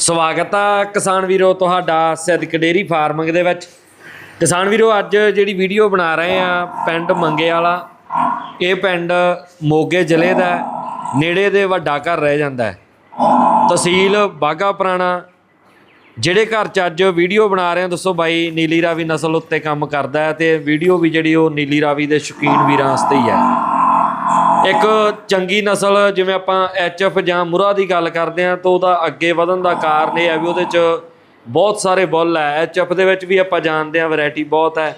ਸਵਾਗਤ ਆ ਕਿਸਾਨ ਵੀਰੋ ਤੁਹਾਡਾ ਸਿੱਧਕ ਡੇਰੀ ਫਾਰਮਿੰਗ ਦੇ ਵਿੱਚ। ਕਿਸਾਨ ਵੀਰੋ, ਅੱਜ ਜਿਹੜੀ ਵੀਡੀਓ ਬਣਾ ਰਹੇ ਆ, ਪਿੰਡ ਮੰਗੇ ਵਾਲਾ, ਇਹ ਪਿੰਡ ਮੋਗੇ ਜ਼ਿਲ੍ਹੇ ਦਾ ਨੇੜੇ ਦੇ ਵੱਡਾ ਘਰ ਰਹਿ ਜਾਂਦਾ ਹੈ। ਤਹਿਸੀਲ ਬਾਗਾ ਪੁਰਾਣਾ, ਜਿਹੜੇ ਘਰ ਚ ਅੱਜ ਵੀਡੀਓ ਬਣਾ ਰਹੇ ਆ, ਦੱਸੋ ਬਾਈ, ਨੀਲੀ ਰਾਵੀ ਨਸਲ ਉੱਤੇ ਕੰਮ ਕਰਦਾ ਹੈ ਤੇ ਵੀਡੀਓ ਵੀ ਜਿਹੜੀ ਉਹ ਨੀਲੀ ਰਾਵੀ ਦੇ ਸ਼ੌਕੀਨ ਵੀਰਾਂ ਵਾਸਤੇ ਹੀ ਹੈ। ਇੱਕ ਚੰਗੀ ਨਸਲ, ਜਿਵੇਂ ਆਪਾਂ ਐਚਐਫ ਜਾਂ ਮੁਰਾ ਦੀ ਗੱਲ ਕਰਦੇ ਆ ਤਾਂ ਉਹਦਾ ਅੱਗੇ ਵਧਣ ਦਾ ਕਾਰਨ ਇਹ ਹੈ ਵੀ ਉਹਦੇ ਚ ਬਹੁਤ ਸਾਰੇ ਬੁੱਲ ਹੈ। ਐਚਐਫ ਦੇ ਵਿੱਚ ਵੀ ਆਪਾਂ ਜਾਣਦੇ ਆ ਵੈਰਾਈਟੀ ਬਹੁਤ ਹੈ।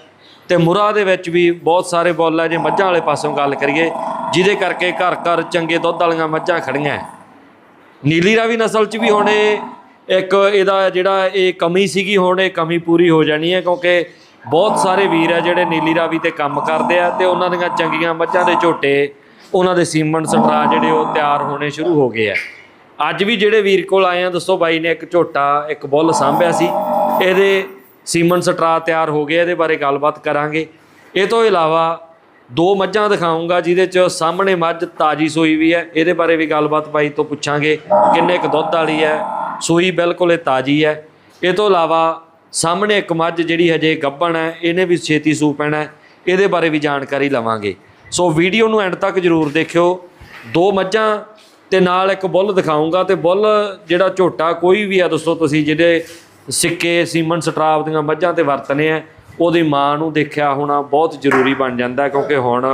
ਤੇ ਮੁਰਾ ਦੇ ਵਿੱਚ ਵੀ ਬਹੁਤ ਸਾਰੇ ਬੁੱਲ ਹੈ। ਜੇ ਮੱਝਾਂ ਵਾਲੇ ਪਾਸੋਂ ਗੱਲ ਕਰੀਏ, ਜਿਹਦੇ ਕਰਕੇ ਘਰ ਘਰ ਚੰਗੇ ਦੁੱਧ ਵਾਲੀਆਂ ਮੱਝਾਂ ਖੜੀਆਂ ਨੀਲੀ ਰਾਵੀ ਨਸਲ 'ਚ ਵੀ ਹੁਣੇ ਇੱਕ ਇਹਦਾ ਜਿਹੜਾ ਇਹ ਕਮੀ ਸੀਗੀ, ਹੁਣ ਇਹ ਕਮੀ ਪੂਰੀ ਹੋ ਜਾਣੀ ਹੈ, ਕਿਉਂਕਿ ਬਹੁਤ ਸਾਰੇ ਵੀਰ ਆ ਜਿਹੜੇ ਨੀਲੀ ਰਾਵੀ ਤੇ ਕੰਮ ਕਰਦੇ ਆ ਤੇ ਉਹਨਾਂ ਦੀਆਂ ਚੰਗੀਆਂ ਮੱਝਾਂ ਦੇ ਝੋਟੇ ਉਹਨਾਂ ਦੇ ਸੀਮਨ ਸਟਰਾ ਜਿਹੜੇ ਉਹ ਤਿਆਰ ਹੋਣੇ ਸ਼ੁਰੂ ਹੋ ਗਏ ਆ। ਅੱਜ ਵੀ ਜਿਹੜੇ ਵੀਰ ਕੋਲ ਆਏ ਆ, ਦੱਸੋ ਬਾਈ ਨੇ ਇੱਕ ਝੋਟਾ, ਇੱਕ ਬੁੱਲ ਸਾਂਭਿਆ ਸੀ। ਇਹਦੇ ਸੀਮਨ ਸਟਰਾ ਤਿਆਰ ਹੋ ਗਏ ਇਹਦੇ ਬਾਰੇ ਗੱਲਬਾਤ ਕਰਾਂਗੇ। ਇਹ ਤੋਂ ਇਲਾਵਾ ਦੋ ਮੱਝਾਂ ਦਿਖਾਉਂਗਾ ਜਿਹਦੇ ਚ ਸਾਹਮਣੇ ਮੱਝ ਤਾਜੀ ਸੂਈ ਵੀ ਹੈ। ਇਹਦੇ ਬਾਰੇ ਵੀ ਗੱਲਬਾਤ ਬਾਈ ਤੋਂ ਪੁੱਛਾਂਗੇ, ਕਿੰਨੇ ਕੁ ਦੁੱਧ ਵਾਲੀ ਹੈ, ਸੂਈ ਬਿਲਕੁਲ ਇਹ ਤਾਜੀ ਹੈ। ਇਹ ਤੋਂ ਇਲਾਵਾ ਸਾਹਮਣੇ ਇੱਕ ਮੱਝ ਜਿਹੜੀ ਹਜੇ ਗੱਭਣ ਹੈ, ਇਹਨੇ ਵੀ ਛੇਤੀ ਸੂ ਪੈਣਾ ਇਹਦੇ ਬਾਰੇ ਵੀ ਜਾਣਕਾਰੀ ਲਵਾਂਗੇ। ਸੋ ਵੀਡੀਓ ਨੂੰ ਐਂਡ ਤੱਕ ਜਰੂਰ ਦੇਖਿਓ। ਦੋ ਮੱਝਾਂ ਤੇ ਨਾਲ ਇੱਕ ਬੁੱਲ ਦਿਖਾਉਂਗਾ ਤੇ ਬੁੱਲ ਜਿਹੜਾ ਝੋਟਾ ਕੋਈ ਵੀ ਆ, ਦੱਸੋ ਤੁਸੀਂ ਜਿਹੜੇ ਸਿੱਕੇ, ਸੀਮਨ, ਸਟਰਾਪ ਦੀਆਂ ਮੱਝਾਂ ਤੇ ਵਰਤਨੇ ਆ, ਉਹਦੀ ਮਾਂ ਨੂੰ ਦੇਖਿਆ ਹੋਣਾ ਬਹੁਤ ਜ਼ਰੂਰੀ ਬਣ ਜਾਂਦਾ ਕਿਉਂਕਿ ਹੁਣ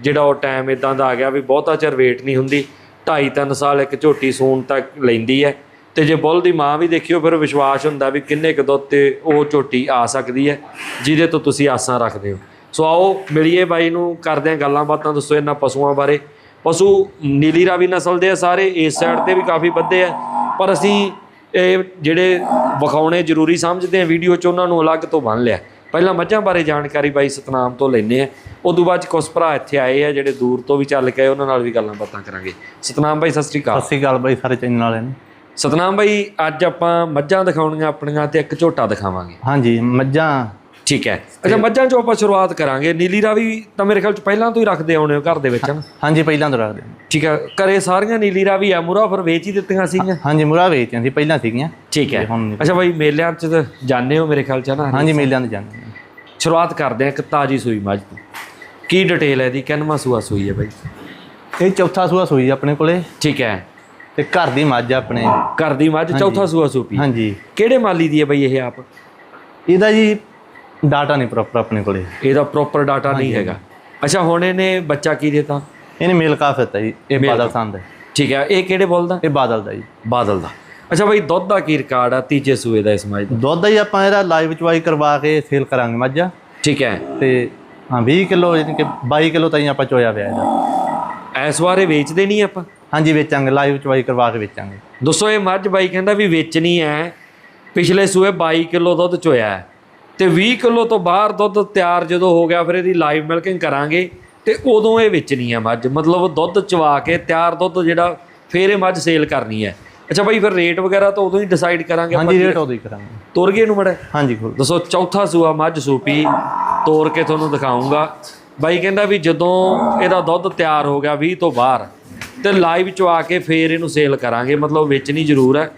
ਜਿਹੜਾ ਉਹ ਟਾਈਮ ਇਦਾਂ ਦਾ ਆ ਗਿਆ ਵੀ ਬਹੁਤਾ ਚਿਰ ਵੇਟ ਨਹੀਂ ਹੁੰਦੀ 2.5 3 ਸਾਲ ਇੱਕ ਝੋਟੀ ਸੂਣ ਤੱਕ ਲੈਂਦੀ ਹੈ। ਤੇ ਜੇ ਬੁੱਲ ਦੀ ਮਾਂ ਵੀ ਦੇਖਿਓ, ਫਿਰ ਵਿਸ਼ਵਾਸ ਹੁੰਦਾ ਵੀ ਕਿੰਨੇ ਕੁ ਦੁੱਧ ਤੇ ਉਹ ਝੋਟੀ ਆ ਸਕਦੀ ਹੈ, ਜਿਹਦੇ ਤੋਂ ਤੁਸੀਂ ਆਸਾਂ ਰੱਖਦੇ ਹੋ। ਸੋ ਆਓ ਮਿਲੀਏ ਬਾਈ ਨੂੰ ਕਰਦੇ ਹਾਂ ਗੱਲਾਂ ਬਾਤਾਂ ਦੱਸੋ ਇਹਨਾਂ ਪਸ਼ੂਆਂ ਬਾਰੇ। ਪਸ਼ੂ ਨੀਲੀ ਰਾਵੀ ਨਸਲ ਦੇ ਆ ਸਾਰੇ ਇਸ ਸਾਈਡ ਤੇ ਵੀ ਕਾਫੀ ਵੱਧੇ ਆ। ਪਰ ਅਸੀਂ ਇਹ ਜਿਹੜੇ ਵਿਖਾਉਣੇ ਜ਼ਰੂਰੀ ਸਮਝਦੇ ਆ ਵੀਡੀਓ 'ਚ ਉਹਨਾਂ ਨੂੰ ਅਲੱਗ ਤੋਂ ਬੰਨ ਲਿਆ। ਪਹਿਲਾਂ ਮੱਝਾਂ ਬਾਰੇ ਜਾਣਕਾਰੀ ਬਾਈ ਸਤਨਾਮ ਤੋਂ ਲੈਨੇ ਆ ਉਦੋਂ ਬਾਅਦ ਕੁਝ ਭਰਾ ਇੱਥੇ ਆਏ ਆ ਜਿਹੜੇ ਦੂਰ ਤੋਂ ਵੀ ਚੱਲ ਕੇ ਆਏ ਉਹਨਾਂ ਨਾਲ ਵੀ ਗੱਲਾਂ ਬਾਤਾਂ ਕਰਾਂਗੇ। ਸਤਨਾਮ ਬਾਈ ਸਤਿ ਸ੍ਰੀ ਅਕਾਲ। ਸਤਿ ਸ਼੍ਰੀ ਅਕਾਲ ਬਾਈ ਸਾਰੇ ਚੈਨਲ ਵਾਲਿਆਂ ਨੂੰ। ਸਤਨਾਮ ਬਾਈ ਅੱਜ ਆਪਾਂ ਮੱਝਾਂ ਦਿਖਾਉਣੀਆਂ ਆਪਣੀਆਂ ਤੇ ਇੱਕ ਝੋਟਾ ਦਿਖਾਵਾਂਗੇ। ਹਾਂਜੀ ਮੱਝਾਂ ਠੀਕ ਹੈ। ਅੱਛਾ ਮੱਝਾਂ 'ਚੋਂ ਆਪਾਂ ਸ਼ੁਰੂਆਤ ਕਰਾਂਗੇ। ਨੀਲੀ ਰਾਵੀ ਤਾਂ ਮੇਰੇ ਖਿਆਲ 'ਚ ਪਹਿਲਾਂ ਤੋਂ ਹੀ ਰੱਖਦੇ ਆਉਣੇ ਹੋ ਘਰ ਦੇ ਵਿੱਚ ਹਨਾ? ਹਾਂਜੀ ਪਹਿਲਾਂ ਤੋਂ ਰੱਖਦੇ। ਠੀਕ ਹੈ ਘਰੇ ਸਾਰੀਆਂ ਨੀਲੀ ਰਾਵੀ ਆ ਮੁਰਾ ਫਿਰ ਵੇਚ ਹੀ ਦਿੱਤੀਆਂ ਸੀਗੀਆਂ। ਹਾਂਜੀ ਮੁਰਾ ਵੇਚੀਆਂ ਸੀ ਪਹਿਲਾਂ ਸੀਗੀਆਂ। ਠੀਕ ਹੈ। ਅੱਛਾ ਬਾਈ ਮੇਲਿਆਂ 'ਚ ਜਾਣੇ ਹੋ ਮੇਰੇ ਖਿਆਲ 'ਚ ਨਾ ਹਾਂਜੀ ਮੇਲਿਆਂ ਤੇ ਜਾਂਦੇ ਹਾਂ। ਸ਼ੁਰੂਆਤ ਕਰਦੇ ਆ ਇੱਕ ਤਾਜੀ ਸੂਈ ਮੱਝ ਤੋਂ। ਕੀ ਡਿਟੇਲ ਹੈ ਇਹਦੀ? ਕਿੰਨਵਾਂ ਸੂਆ ਸੂਈ ਹੈ ਬਾਈ? ਇਹ ਚੌਥਾ ਸੂਆ ਸੂਈ ਆਪਣੇ ਕੋਲੇ। ਠੀਕ ਹੈ। ਤੇ ਘਰ ਦੀ ਮੱਝ ਆਪਣੇ। ਘਰ ਦੀ ਮੱਝ ਚੌਥਾ ਸੂਆ ਸੂਪੀ। ਹਾਂਜੀ। ਕਿਹੜੇ ਮਾਲੀ ਦੀ ਹੈ ਬਾਈ ਇਹ ਆਪ? ਇਹਦਾ ਜੀ ਡਾਟਾ ਨਹੀਂ ਪ੍ਰੋਪਰ ਆਪਣੇ ਕੋਲੇ। ਇਹਦਾ ਪ੍ਰੋਪਰ ਡਾਟਾ ਨਹੀਂ ਹੈਗਾ। ਅੱਛਾ ਹੁਣ ਇਹਨੇ ਬੱਚਾ ਕੀ ਦਿੱਤਾ? ਇਹਨੇ ਮੇਲ ਕਾਫ ਦਿੱਤਾ ਜੀ ਇਹ ਮੇਲ ਬਾਦਲ ਸੰਦ ਹੈ ਠੀਕ ਹੈ ਇਹ ਕਿਹੜੇ ਬੋਲਦਾ? ਇਹ ਬਾਦਲ ਦਾ ਜੀ। ਬਾਦਲ ਦਾ। ਅੱਛਾ ਬਾਈ ਦੁੱਧ ਦਾ ਕੀ ਰਿਕਾਰਡ ਆ ਤੀਜੇ ਸੂਏ ਦਾ ਇਸ ਮੱਝ ਦਾ? ਦੁੱਧ ਹੀ ਆਪਾਂ ਇਹਦਾ ਲਾਈਵ ਚਵਾਈ ਕਰਵਾ ਕੇ ਸੇਲ ਕਰਾਂਗੇ ਮੱਝਾਂ। ਠੀਕ ਹੈ। ਤੇ ਹਾਂ 20 ਕਿਲੋ ਯਾਨੀ ਕਿ 22 ਕਿਲੋ ਤਾਈਂ ਆਪਾਂ ਚੋਇਆ ਪਿਆ ਇਹਦਾ। ਇਸ ਵਾਰੇ ਵੇਚਦੇ ਨਹੀਂ ਆਪਾਂ? ਹਾਂਜੀ ਵੇਚਾਂਗੇ ਲਾਈਵ ਚਵਾਈ ਕਰਵਾ ਕੇ ਵੇਚਾਂਗੇ। ਦੋਸਤੋ ਇਹ ਮੱਝ ਬਾਈ ਕਹਿੰਦਾ ਵੀ ਵੇਚਣੀ ਹੈ ਪਿਛਲੇ ਸੂਏ 22 ਕਿਲੋ ਦੁੱਧ ਚੋਇਆ ਹੈ। ਤੇ 20 ਕਿਲੋ ਤੋਂ ਬਾਹਰ ਦੁੱਧ ਤਿਆਰ ਜਦੋਂ ਹੋ ਗਿਆ ਫਿਰ ਇਹਦੀ ਲਾਈਵ ਮਿਲਕਿੰਗ ਕਰਾਂਗੇ ਤੇ ਉਦੋਂ ਇਹ ਵੇਚਣੀ ਹੈ ਮੱਝ। ਮਤਲਬ ਦੁੱਧ ਚਵਾ ਕੇ ਤਿਆਰ ਦੁੱਧ ਜਿਹੜਾ ਫੇਰ ਇਹ ਮੱਝ ਸੇਲ ਕਰਨੀ ਹੈ। ਅੱਛਾ ਬਾਈ ਫਿਰ ਰੇਟ ਵਗੈਰਾ ਤਾਂ ਉਦੋਂ ਹੀ ਡਿਸਾਈਡ ਕਰਾਂਗੇ ਹਾਂਜੀ ਰੇਟ ਉਦੋਂ ਹੀ ਕਰਾਂਗੇ। ਤੁਰ ਗਏ ਨੂੰ ਮੜਾ? ਹਾਂਜੀ ਖੋਲ। ਦੱਸੋ ਚੌਥਾ ਸੂਆ ਮੱਝ ਸੂਪੀ ਤੋੜ ਕੇ ਤੁਹਾਨੂੰ ਦਿਖਾਉਂਗਾ। ਬਾਈ ਕਹਿੰਦਾ ਵੀ ਜਦੋਂ ਇਹਦਾ ਦੁੱਧ ਤਿਆਰ ਹੋ ਗਿਆ 20 ਤੋਂ ਬਾਹਰ ਤੇ ਲਾਈਵ ਚਵਾ ਕੇ ਫੇਰ ਇਹਨੂੰ ਸੇਲ ਕਰਾਂਗੇ। ਮਤਲਬ ਵੇਚਣੀ ਜ਼ਰੂਰ ਹੈ।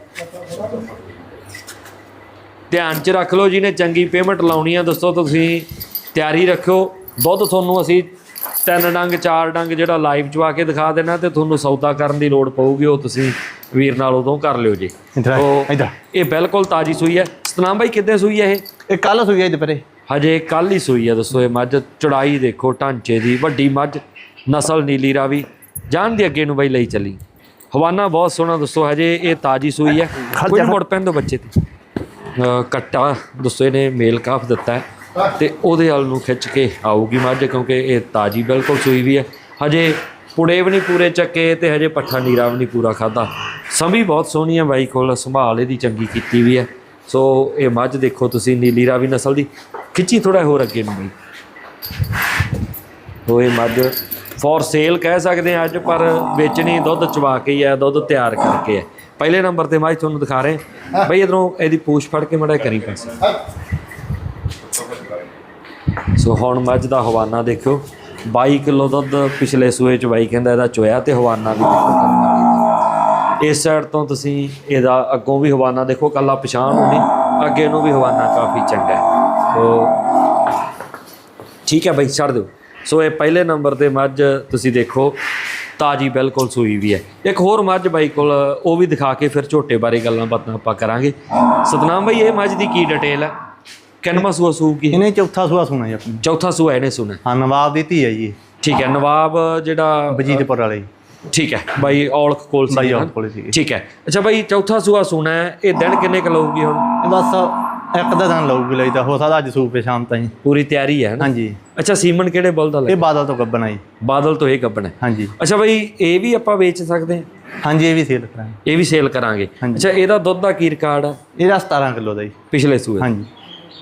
ਧਿਆਨ 'ਚ ਰੱਖ ਲਓ ਜਿਹਨੇ ਚੰਗੀ ਪੇਮੈਂਟ ਲਾਉਣੀ ਆ ਦੋਸਤੋ ਤੁਸੀਂ ਤਿਆਰੀ ਰੱਖੋ ਦੁੱਧ ਤੁਹਾਨੂੰ ਅਸੀਂ ਤਿੰਨ ਡੰਗ ਚਾਰ ਡੰਗ ਜਿਹੜਾ ਲਾਈਵ ਚਵਾ ਕੇ ਦਿਖਾ ਦੇਣਾ ਤੇ ਤੁਹਾਨੂੰ ਸੌਦਾ ਕਰਨ ਦੀ ਲੋੜ ਪਊਗੀ ਉਹ ਤੁਸੀਂ ਵੀਰ ਨਾਲ ਉਦੋਂ ਕਰ ਲਿਓ ਜੀ। ਇਧਰ ਇਹ ਬਿਲਕੁਲ ਤਾਜੀ ਸੂਈ ਹੈ। ਸਤਨਾਮ ਬਾਈ ਕਿੱਦੇ ਸੂਈ ਹੈ ਇਹ? ਇਹ ਕੱਲ ਸੂਈ ਹੈ ਦੁਪਹਿਰੇ। ਹਜੇ ਕੱਲ ਹੀ ਸੂਈ ਆ ਦੱਸੋ ਇਹ ਮੱਝ। ਚੜਾਈ ਦੇਖੋ ਢਾਂਚੇ ਦੀ ਵੱਡੀ ਮੱਝ ਨਸਲ ਨੀਲੀ ਰਾਵੀ। ਜਾਣ ਦੀ ਅੱਗੇ ਨੂੰ ਬਈ ਲਈ ਚੱਲੀ। ਹਵਾਨਾ ਬਹੁਤ ਸੋਹਣਾ ਦੱਸੋ ਹਜੇ ਇਹ ਤਾਜੀ ਸੂਈ ਹੈ। ਕੋਈ ਮੁੜ ਪੈਣ ਦੋ ਬੱਚੇ ਤੇ। ਕੱਟਾ ਦੱਸੋ ਨੇ ਮੇਲ ਕਾਫ ਦਿੱਤਾ ਹੈ ਤੇ ਉਹਦੇ ਵੱਲ ਨੂੰ ਖਿੱਚ ਕੇ ਆਊਗੀ ਮੱਝ ਕਿਉਂਕਿ ਇਹ ਤਾਜੀ ਬਿਲਕੁਲ ਸੂਈ ਵੀ ਹੈ। ਹਜੇ ਪੁੜੇ ਵੀ ਨਹੀਂ ਪੂਰੇ ਚੱਕੇ ਤੇ ਹਜੇ ਪੱਠਾ ਨੀਰਾ ਵੀ ਨਹੀਂ ਪੂਰਾ ਖਾਦਾ ਸੰਭੀ ਬਹੁਤ ਸੋਹਣੀ ਹੈ ਬਾਈ ਕੋਲ, ਸੰਭਾਲ ਇਹਦੀ ਚੰਗੀ ਕੀਤੀ ਵੀ ਹੈ। ਸੋ ਇਹ ਮੱਝ ਦੇਖੋ ਤੁਸੀਂ, ਨੀਲੀ ਰਾਵੀ ਨਸਲ ਦੀ। ਖਿੱਚੀ ਥੋੜਾ ਹੋਰ ਅੱਗੇ ਨੂੰ ਬਈ। ਉਹ ਇਹ ਮੱਝ ਫੋਰ ਸੇਲ ਕਹਿ ਸਕਦੇ ਆ ਅੱਜ, ਪਰ ਵੇਚਣੀ ਦੁੱਧ ਚਵਾ ਕੇ ਹੀ ਆ ਦੁੱਧ ਤਿਆਰ ਕਰਕੇ ਹੈ। ਪਹਿਲੇ ਨੰਬਰ ਤੇ ਮੱਝ ਤੁਹਾਨੂੰ ਦਿਖਾ ਰਹੇ। ਬਈ ਇਧਰੋਂ ਇਹਦੀ ਪੂਛ ਫੜ ਕੇ ਮੜਾ ਕਰੀ ਪਾਸੇ। ਸੋ ਹੁਣ ਮੱਝ ਦਾ ਹਵਾਨਾ ਦੇਖਿਓ। 22 ਕਿਲੋ ਦੁੱਧ ਪਿਛਲੇ ਸੂਏ ਚ ਬਾਈ ਕਹਿੰਦਾ ਇਹਦਾ ਚੋਇਆ ਤੇ ਹਵਾਨਾ ਵੀ ਦੇਖੋ ਇਸ ਸਾਈਡ ਤੋਂ ਤੁਸੀਂ ਇਹਦਾ ਅੱਗੋਂ ਵੀ ਹਵਾਨਾ ਦੇਖੋ, ਕੱਲਾ ਪਛਾਣ ਹੋਣੀ, ਅੱਗੇ ਨੂੰ ਵੀ ਹਵਾਨਾ ਕਾਫੀ ਚੰਗਾ ਹੈ। ਸੋ ਠੀਕ ਹੈ ਬਾਈ, ਛੱਡ ਦਿਓ। ਸੋ ਇਹ ਪਹਿਲੇ ਨੰਬਰ ਤੇ ਮੱਝ ਤੁਸੀਂ ਦੇਖੋ ਤਾਜੀ ਬਿਲਕੁਲ ਸੂਈ ਵੀ ਹੈ। ਇੱਕ ਹੋਰ ਮੱਝ ਬਾਈ ਕੋਲ ਉਹ ਵੀ ਦਿਖਾ ਕੇ ਫਿਰ ਝੋਟੇ ਬਾਰੇ ਗੱਲਾਂ ਬਾਤਾਂ ਆਪਾਂ ਕਰਾਂਗੇ। ਸਤਨਾਮ ਬਾਈ ਇਹ ਮੱਝ ਦੀ ਕੀ ਡਿਟੇਲ ਹੈ? ਕਿੰਨਵਾਂ ਸੂਆ ਸੂਗੀ ਇਹਨੇ ਚੌਥਾ ਸੂਆ ਸੁਣਾ ਜੀ ਆਪਣੀ। ਚੌਥਾ ਸੂਆ ਇਹਨੇ ਸੁਣਾ। ਹਾਂ ਨਵਾਬ ਦੀ ਧੀ ਹੈ ਜੀ ਠੀਕ ਹੈ ਨਵਾਬ ਜਿਹੜਾ ਬਜੀਤਪੁਰ ਵਾਲੇ। ਠੀਕ ਹੈ ਬਾਈ ਔਲਖ ਕੋਲ ਸੀ ਬਾਈ? ਔਲਖ ਕੋਲ। ਠੀਕ ਹੈ। ਅੱਛਾ ਬਾਈ ਚੌਥਾ ਸੂਆ ਸੁਣਾ ਹੈ ਇਹ ਦਿਨ ਕਿੰਨੇ ਕ ਲਊਗੀ ਹੁਣ? ਬਸ ਇੱਕ ਦਾ ਦਿਨ ਲਊਗੀ ਲਈ ਤਾਂ ਹੋ ਸਕਦਾ ਅੱਜ ਸੂਪੇ ਸ਼ਾਮ ਤਾਈਂ। ਪੂਰੀ ਤਿਆਰੀ ਹੈ ਨਾ? ਹਾਂਜੀ। ਅੱਛਾ ਸੀਮਨ ਕਿਹੜੇ ਬੁੱਲ ਦਾ ਇਹ ਬਾਦਲ ਤੋਂ ਗੱਬਨ ਆਈ ਬਾਦਲ ਤੋਂ ਇਹ ਗੱਬਣ ਹੈ। ਹਾਂਜੀ। ਅੱਛਾ ਬਾਈ ਇਹ ਵੀ ਆਪਾਂ ਵੇਚ ਸਕਦੇ ਹਾਂ? ਹਾਂਜੀ ਇਹ ਵੀ ਸੇਲ ਕਰਾਂਗੇ। ਇਹ ਵੀ ਸੇਲ ਕਰਾਂਗੇ। ਹਾਂਜੀ। ਅੱਛਾ ਇਹਦਾ ਦੁੱਧ ਦਾ ਕੀ ਰਿਕਾਰਡ ਆ ਇਹਦਾ 17 ਕਿਲੋ ਦਾ ਜੀ। ਪਿਛਲੇ ਸੂਏ ਹਾਂਜੀ।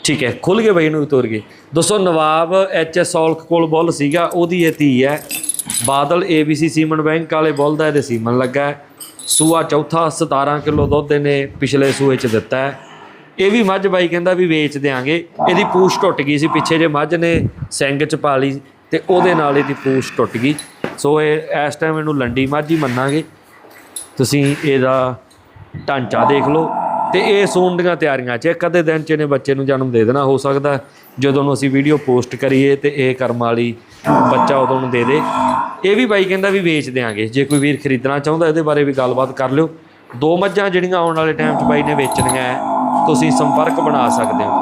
ਠੀਕ ਹੈ ਖੁੱਲ ਗਏ ਬਾਈ ਨੂੰ ਤੋਰ ਗਏ ਦੋਸਤੋ ਨਵਾਬ ਐਚ ਐਸ ਔਲਖ ਕੋਲ ਬੁੱਲ ਸੀਗਾ ਉਹਦੀ ਇਹ ਧੀ ਹੈ। ਬਾਦਲ ਏਬੀਸੀ ਸੀਮਨ ਬੈਂਕ ਵਾਲੇ ਬੁੱਲ ਦਾ ਇਹਦੇ ਸੀਮਨ ਲੱਗਾ ਹੈ। ਸੂਆ ਚੌਥਾ 17 ਕਿਲੋ ਦੁੱਧ ਇਹਨੇ ਪਿਛਲੇ ਸੂਏ ਚ ਦਿੱਤਾ ਹੈ। ਇਹ ਵੀ ਮੱਝ ਬਾਈ ਕਹਿੰਦਾ ਵੀ ਵੇਚ ਦਿਆਂਗੇ। ਇਹਦੀ ਪੂਛ ਟੁੱਟ ਗਈ ਸੀ, ਪਿੱਛੇ ਜੇ ਮੱਝ ਨੇ ਸਿੰਗ ਚ ਪਾ ਲਈ ਤੇ ਉਹਦੇ ਨਾਲ ਇਹਦੀ ਪੂਛ ਟੁੱਟ ਗਈ। ਸੋ ਇਹ ਇਸ ਟਾਈਮ ਇਹਨੂੰ ਲੰਡੀ ਮੱਝ ਹੀ ਮੰਨਾਂਗੇ। ਤੁਸੀਂ ਇਹਦਾ ਢਾਂਚਾ ਦੇਖ ਲਓ ਤੇ ਇਹ ਸੂਣ ਦੀਆਂ ਤਿਆਰੀਆਂ 'ਚ, ਇੱਕ ਅੱਧੇ ਦਿਨ 'ਚ ਇਹਨੇ ਬੱਚੇ ਨੂੰ ਜਨਮ ਦੇ ਦੇਣਾ, ਹੋ ਸਕਦਾ ਜਦੋਂ ਨੂੰ ਅਸੀਂ ਵੀਡੀਓ ਪੋਸਟ ਕਰੀਏ ਤੇ ਇਹ ਕਰਮ ਵਾਲੀ ਬੱਚਾ ਉਦੋਂ ਨੂੰ ਦੇ ਦੇ। ਇਹ ਵੀ ਬਾਈ ਕਹਿੰਦਾ ਵੀ ਵੇਚ ਦਿਆਂਗੇ, ਜੇ ਕੋਈ ਵੀਰ ਖਰੀਦਣਾ ਚਾਹੁੰਦਾ ਇਹਦੇ ਬਾਰੇ ਵੀ ਗੱਲਬਾਤ ਕਰ ਲਿਓ। ਦੋ ਮੱਝਾਂ ਜਿਹੜੀਆਂ ਆਉਣ ਵਾਲੇ ਟਾਈਮ 'ਚ ਬਾਈ ਨੇ ਵੇਚਣੀਆਂ ਹੈ। ਤੁਸੀਂ ਸੰਪਰਕ ਬਣਾ ਸਕਦੇ ਹੋ।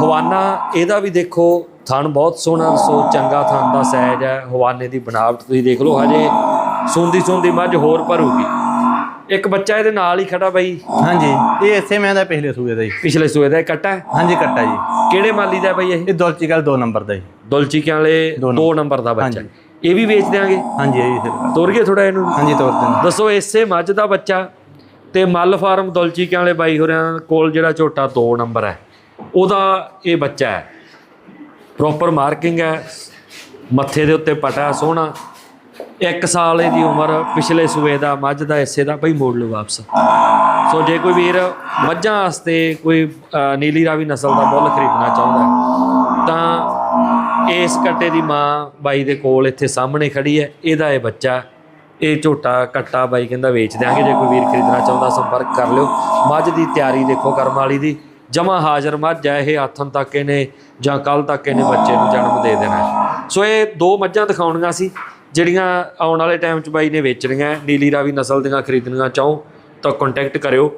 ਹਵਾਨਾ ਇਹਦਾ ਵੀ ਦੇਖੋ ਥਣ ਬਹੁਤ ਸੋਹਣਾ ਸੋ ਚੰਗਾ ਥਣ ਦਾ ਸਾਈਜ਼ ਹੈ। ਹਵਾਨੇ ਦੀ ਬਣਾਵਟ ਤੁਸੀਂ ਦੇਖ ਲਓ ਹਜੇ ਸੁੰਦੀ ਸੁੰਦੀ ਮੱਝ ਹੋਰ ਭਰੂਗੀ। ਇੱਕ ਬੱਚਾ ਇਹਦੇ ਨਾਲ ਹੀ ਖੜਾ ਬਾਈ। ਹਾਂਜੀ ਇਹ ਇਸੇ ਮੈਂ ਦਾ ਪਿਛਲੇ ਸੂਏ ਦਾ ਜੀ ਪਿਛਲੇ ਸੂਏ ਦਾ ਇਹ ਕੱਟਾ ਹੈ। ਹਾਂਜੀ ਕੱਟਾ ਜੀ। ਕਿਹੜੇ ਮਾਲੀ ਦਾ ਬਾਈ ਇਹ? ਇਹ ਦੁਲਚੀਕਲ 2 ਨੰਬਰ ਦਾ ਜੀ ਦੁਲਚੀਕਿਆਂ ਵਾਲੇ ਦੋ 2 ਨੰਬਰ। ਦਾ ਬੱਚਾ। ਇਹ ਵੀ ਵੇਚ ਦਿਆਂਗੇ? ਹਾਂਜੀ ਇਹ ਵੀ ਤੋਰ ਗਏ ਥੋੜਾ ਇਹਨੂੰ? ਹਾਂਜੀ ਤੋਰ ਦਿੰਦੇ ਦੱਸੋ ਇਸੇ ਮੱਝ ਦਾ ਬੱਚਾ ਤੇ ਮੱਲ ਫਾਰਮ ਦੁਲਚੀਕਿਆਂ ਵਾਲੇ ਬਾਈ ਹੋਰਿਆਂ ਕੋਲ ਜਿਹੜਾ ਝੋਟਾ 2 ਨੰਬਰ ਹੈ, ਉਹਦਾ ਇਹ ਬੱਚਾ ਹੈ। ਪ੍ਰੋਪਰ ਮਾਰਕਿੰਗ ਹੈ, ਮੱਥੇ ਦੇ ਉੱਤੇ ਪਟਾ ਸੋਹਣਾ। ਇੱਕ ਸਾਲ ਇਹਦੀ ਉਮਰ, ਪਿਛਲੇ ਸੂਏ ਦਾ, ਮੱਝ ਦਾ ਹਿੱਸੇ ਦਾ, ਬਈ ਮੋੜ ਲਓ ਵਾਪਸ। ਸੋ ਜੇ ਕੋਈ ਵੀਰ ਮੱਝਾਂ ਵਾਸਤੇ ਕੋਈ ਨੀਲੀ ਰਾਵੀ ਨਸਲ ਦਾ ਮੁੱਲ ਖਰੀਦਣਾ ਚਾਹੁੰਦਾ ਤਾਂ ਇਸ ਕੱਟੇ ਦੀ ਮਾਂ ਬਾਈ ਦੇ ਕੋਲ ਇੱਥੇ ਸਾਹਮਣੇ ਖੜੀ ਹੈ, ਇਹਦਾ ਇਹ ਬੱਚਾ ਇਹ ਝੋਟਾ ਕੱਟਾ ਬਾਈ ਕਹਿੰਦਾ ਵੇਚ ਦਿਆਂਗੇ ਜੇ ਕੋਈ ਵੀਰ ਖਰੀਦਣਾ ਚਾਹੁੰਦਾ ਸੰਪਰਕ ਕਰ ਲਿਓ। ਮੱਝ ਦੀ ਤਿਆਰੀ ਦੇਖੋ ਕਰਮ ਵਾਲੀ ਦੀ। ਜਮਾ ਹਾਜ਼ਰ ਮੱਝ ਹੈ ਇਹ ਆਥਨ ਤੱਕ ਇਹਨੇ ਜਾਂ ਕੱਲ ਤੱਕ ਇਹਨੇ ਬੱਚੇ ਨੂੰ ਜਨਮ ਦੇ ਦੇਣਾ ਸੋ ਇਹ ਦੋ ਮੱਝਾਂ ਦਿਖਾਉਣੀਆਂ ਸੀ ਜਿਹੜੀਆਂ ਆਉਣ ਵਾਲੇ ਟਾਈਮ 'ਚ ਬਾਈ ਨੇ ਵੇਚਣੀਆਂ। ਨੀਲੀ ਰਾਵੀ ਨਸਲ ਦੀਆਂ ਖਰੀਦਣੀਆਂ ਚਾਹੋ ਤਾਂ ਕੰਟੈਕਟ ਕਰਿਓ।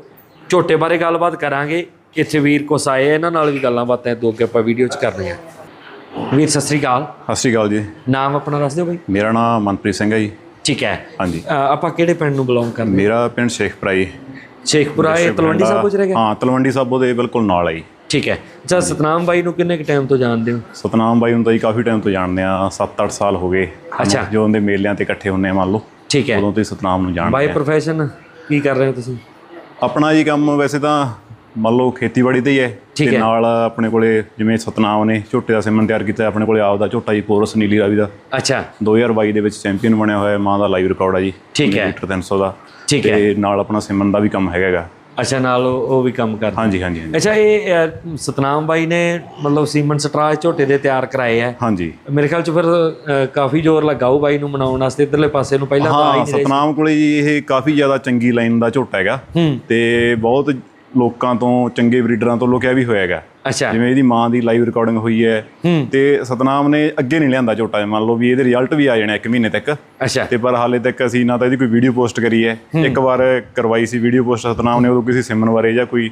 ਝੋਟੇ ਬਾਰੇ ਗੱਲਬਾਤ ਕਰਾਂਗੇ। ਇੱਥੇ ਵੀਰ ਕੋਸ ਆਏ ਆ, ਇਹਨਾਂ ਨਾਲ ਵੀ ਗੱਲਾਂ ਬਾਤਾਂ ਦੋ ਅੱਗੇ ਆਪਾਂ ਵੀਡੀਓ 'ਚ ਕਰਨੀਆਂ। ਵੀਰ ਸਤਿ ਸ੍ਰੀ ਅਕਾਲ। ਸਤਿ ਸ਼੍ਰੀ ਅਕਾਲ ਜੀ। ਨਾਮ ਆਪਣਾ ਦੱਸ ਦਿਓ ਬਾਈ। ਮੇਰਾ ਨਾਮ ਮਨਪ੍ਰੀਤ ਸਿੰਘ ਹੈ ਜੀ। ਠੀਕ ਹੈ। ਹਾਂਜੀ। ਆਪਾਂ ਕਿਹੜੇ ਪਿੰਡ ਨੂੰ ਬਿਲੋਂਗ ਕਰਦੇ ਮੇਰਾ ਪਿੰਡ ਸ਼ੇਖਪੁਰਾ ਜੀ। ਸ਼ੇਖਪੁਰਾ ਇਹ ਤਲਵੰਡੀ ਸਾਹਿਬ ਗੁਜਰੇ ਗਿਆ? ਹਾਂ ਤਲਵੰਡੀ ਸਾਬੋ ਦੇ ਬਿਲਕੁਲ ਨਾਲ ਹੈ ਜੀ। ਠੀਕ ਹੈ। ਅੱਛਾ ਸਤਨਾਮ ਬਾਈ ਨੂੰ ਕਿੰਨੇ ਕ ਟਾਈਮ ਤੋਂ ਜਾਣਦੇ ਹੋ? ਸਤਨਾਮ ਬਾਈ ਨੂੰ ਤਾਂ ਜੀ ਕਾਫੀ ਟਾਈਮ ਤੋਂ ਜਾਣਦੇ ਆ 7-8 ਸਾਲ ਹੋ ਗਏ। ਅੱਛਾ। ਜਦੋਂ ਉਹਦੇ ਮੇਲਿਆਂ ਤੇ ਇਕੱਠੇ ਹੁੰਨੇ ਆ ਮੰਨ ਲਓ। ਠੀਕ ਹੈ। ਉਦੋਂ ਤੋਂ ਹੀ ਸਤਨਾਮ ਨੂੰ ਜਾਣਦੇ ਬਾਈ ਆ ਪ੍ਰੋਫੈਸ਼ਨ ਕੀ ਕਰ ਰਹੇ ਹੋ ਤੁਸੀਂ? ਆਪਣਾ ਜੀ ਕੰਮ ਵੈਸੇ ਤਾਂ ਮੰਨ ਲਓ ਖੇਤੀਬਾੜੀ ਤੇ ਹੀ ਹੈ ਠੀਕ ਹੈ। ਨਾਲ ਆਪਣੇ ਕੋਲੇ ਜਿਵੇਂ ਸਤਨਾਮ ਨੇ ਝੋਟੇ ਦਾ ਸਿਮਨ ਤਿਆਰ ਕੀਤਾ ਆਪਣੇ ਕੋਲੇ ਆਪ ਦਾ ਝੋਟਾ ਜੀ ਪੋਰਸ ਨੀਲੀ ਰਾਵੀ ਦਾ। ਅੱਛਾ। 2022 ਦੇ ਵਿੱਚ ਚੈਂਪੀਅਨ ਬਣਿਆ ਹੋਇਆ ਹੈ, ਮਾਂ ਦਾ ਲਾਈਵ ਰਿਕਾਰਡ ਹੈ ਜੀ ਠੀਕ ਹੈ। ਲੀਟਰ 300 ਦਾ। ਠੀਕ ਹੈ। ਤੇ ਨਾਲ ਆਪਣਾ ਸਿਮਨ ਦਾ ਵੀ ਕੰਮ ਹੈਗਾ ਗਾ। ਅੱਛਾ ਨਾਲ ਉਹ ਉਹ ਵੀ ਕੰਮ ਕਰਦੇ। ਹਾਂਜੀ ਹਾਂਜੀ ਹਾਂਜੀ। ਅੱਛਾ ਇਹ ਅ, ਸਤਨਾਮ ਬਾਈ ਨੇ ਮਤਲਬ ਸੀਮਨ ਸਟਰਾਜ ਝੋਟੇ ਦੇ ਤਿਆਰ ਕਰਾਏ ਆ ਹਾਂਜੀ। ਮੇਰੇ ਖਿਆਲ ਚ ਫਿਰ ਅ, ਕਾਫੀ ਜ਼ੋਰ ਲਗਾਓ ਬਾਈ ਨੂੰ ਮਨਾਉਣ ਵਾਸਤੇ ਇਧਰਲੇ ਪਾਸੇ ਨੂੰ ਪਹਿਲਾਂ ਤਾਂ ਆਈ ਹਾਂ ਰਹੇ ਸਤਨਾਮ ਕੋਲੇ ਜੀ ਇਹ ਕਾਫੀ ਜ਼ਿਆਦਾ ਚੰਗੀ ਲਾਈਨ ਦਾ ਝੋਟਾ ਹੈਗਾ। ਹੂੰ। ਤੇ ਬਹੁਤ ਲੋਕਾਂ ਤੋਂ ਚੰਗੇ ਬਰੀਡਰਾਂ ਤੋਂ ਲੁਕਿਆ ਵੀ ਹੈਗਾ ਅੱਛਾ। ਜਿਵੇਂ ਇਹਦੀ ਮਾਂ ਦੀ ਲਾਈਵ ਰਿਕਾਰਡਿੰਗ ਹੋਈ ਹੈ ਹੂੰ। ਤੇ ਸਤਨਾਮ ਨੇ ਅੱਗੇ ਨਹੀਂ ਲਿਆਂਦਾ ਝੋਟਾ ਮੰਨ ਲਓ ਵੀ ਇਹਦੇ ਰਿਜ਼ਲਟ ਵੀ ਆ ਜਾਣੇ ਇੱਕ ਮਹੀਨੇ ਤੱਕ। ਅੱਛਾ। ਤੇ ਪਰ ਹਾਲੇ ਤੱਕ ਅਸੀਂ ਨਾ ਤਾਂ ਇਹਦੀ ਕੋਈ ਵੀਡੀਓ ਪੋਸਟ ਕਰੀ ਹੈ। ਇੱਕ ਵਾਰ ਕਰਵਾਈ ਸੀ ਵੀਡੀਓ ਪੋਸਟ ਸਤਨਾਮ ਨੇ ਉਦੋਂ ਕਿਸੇ ਸਿਮਨ ਬਾਰੇ ਜਾਂ ਕੋਈ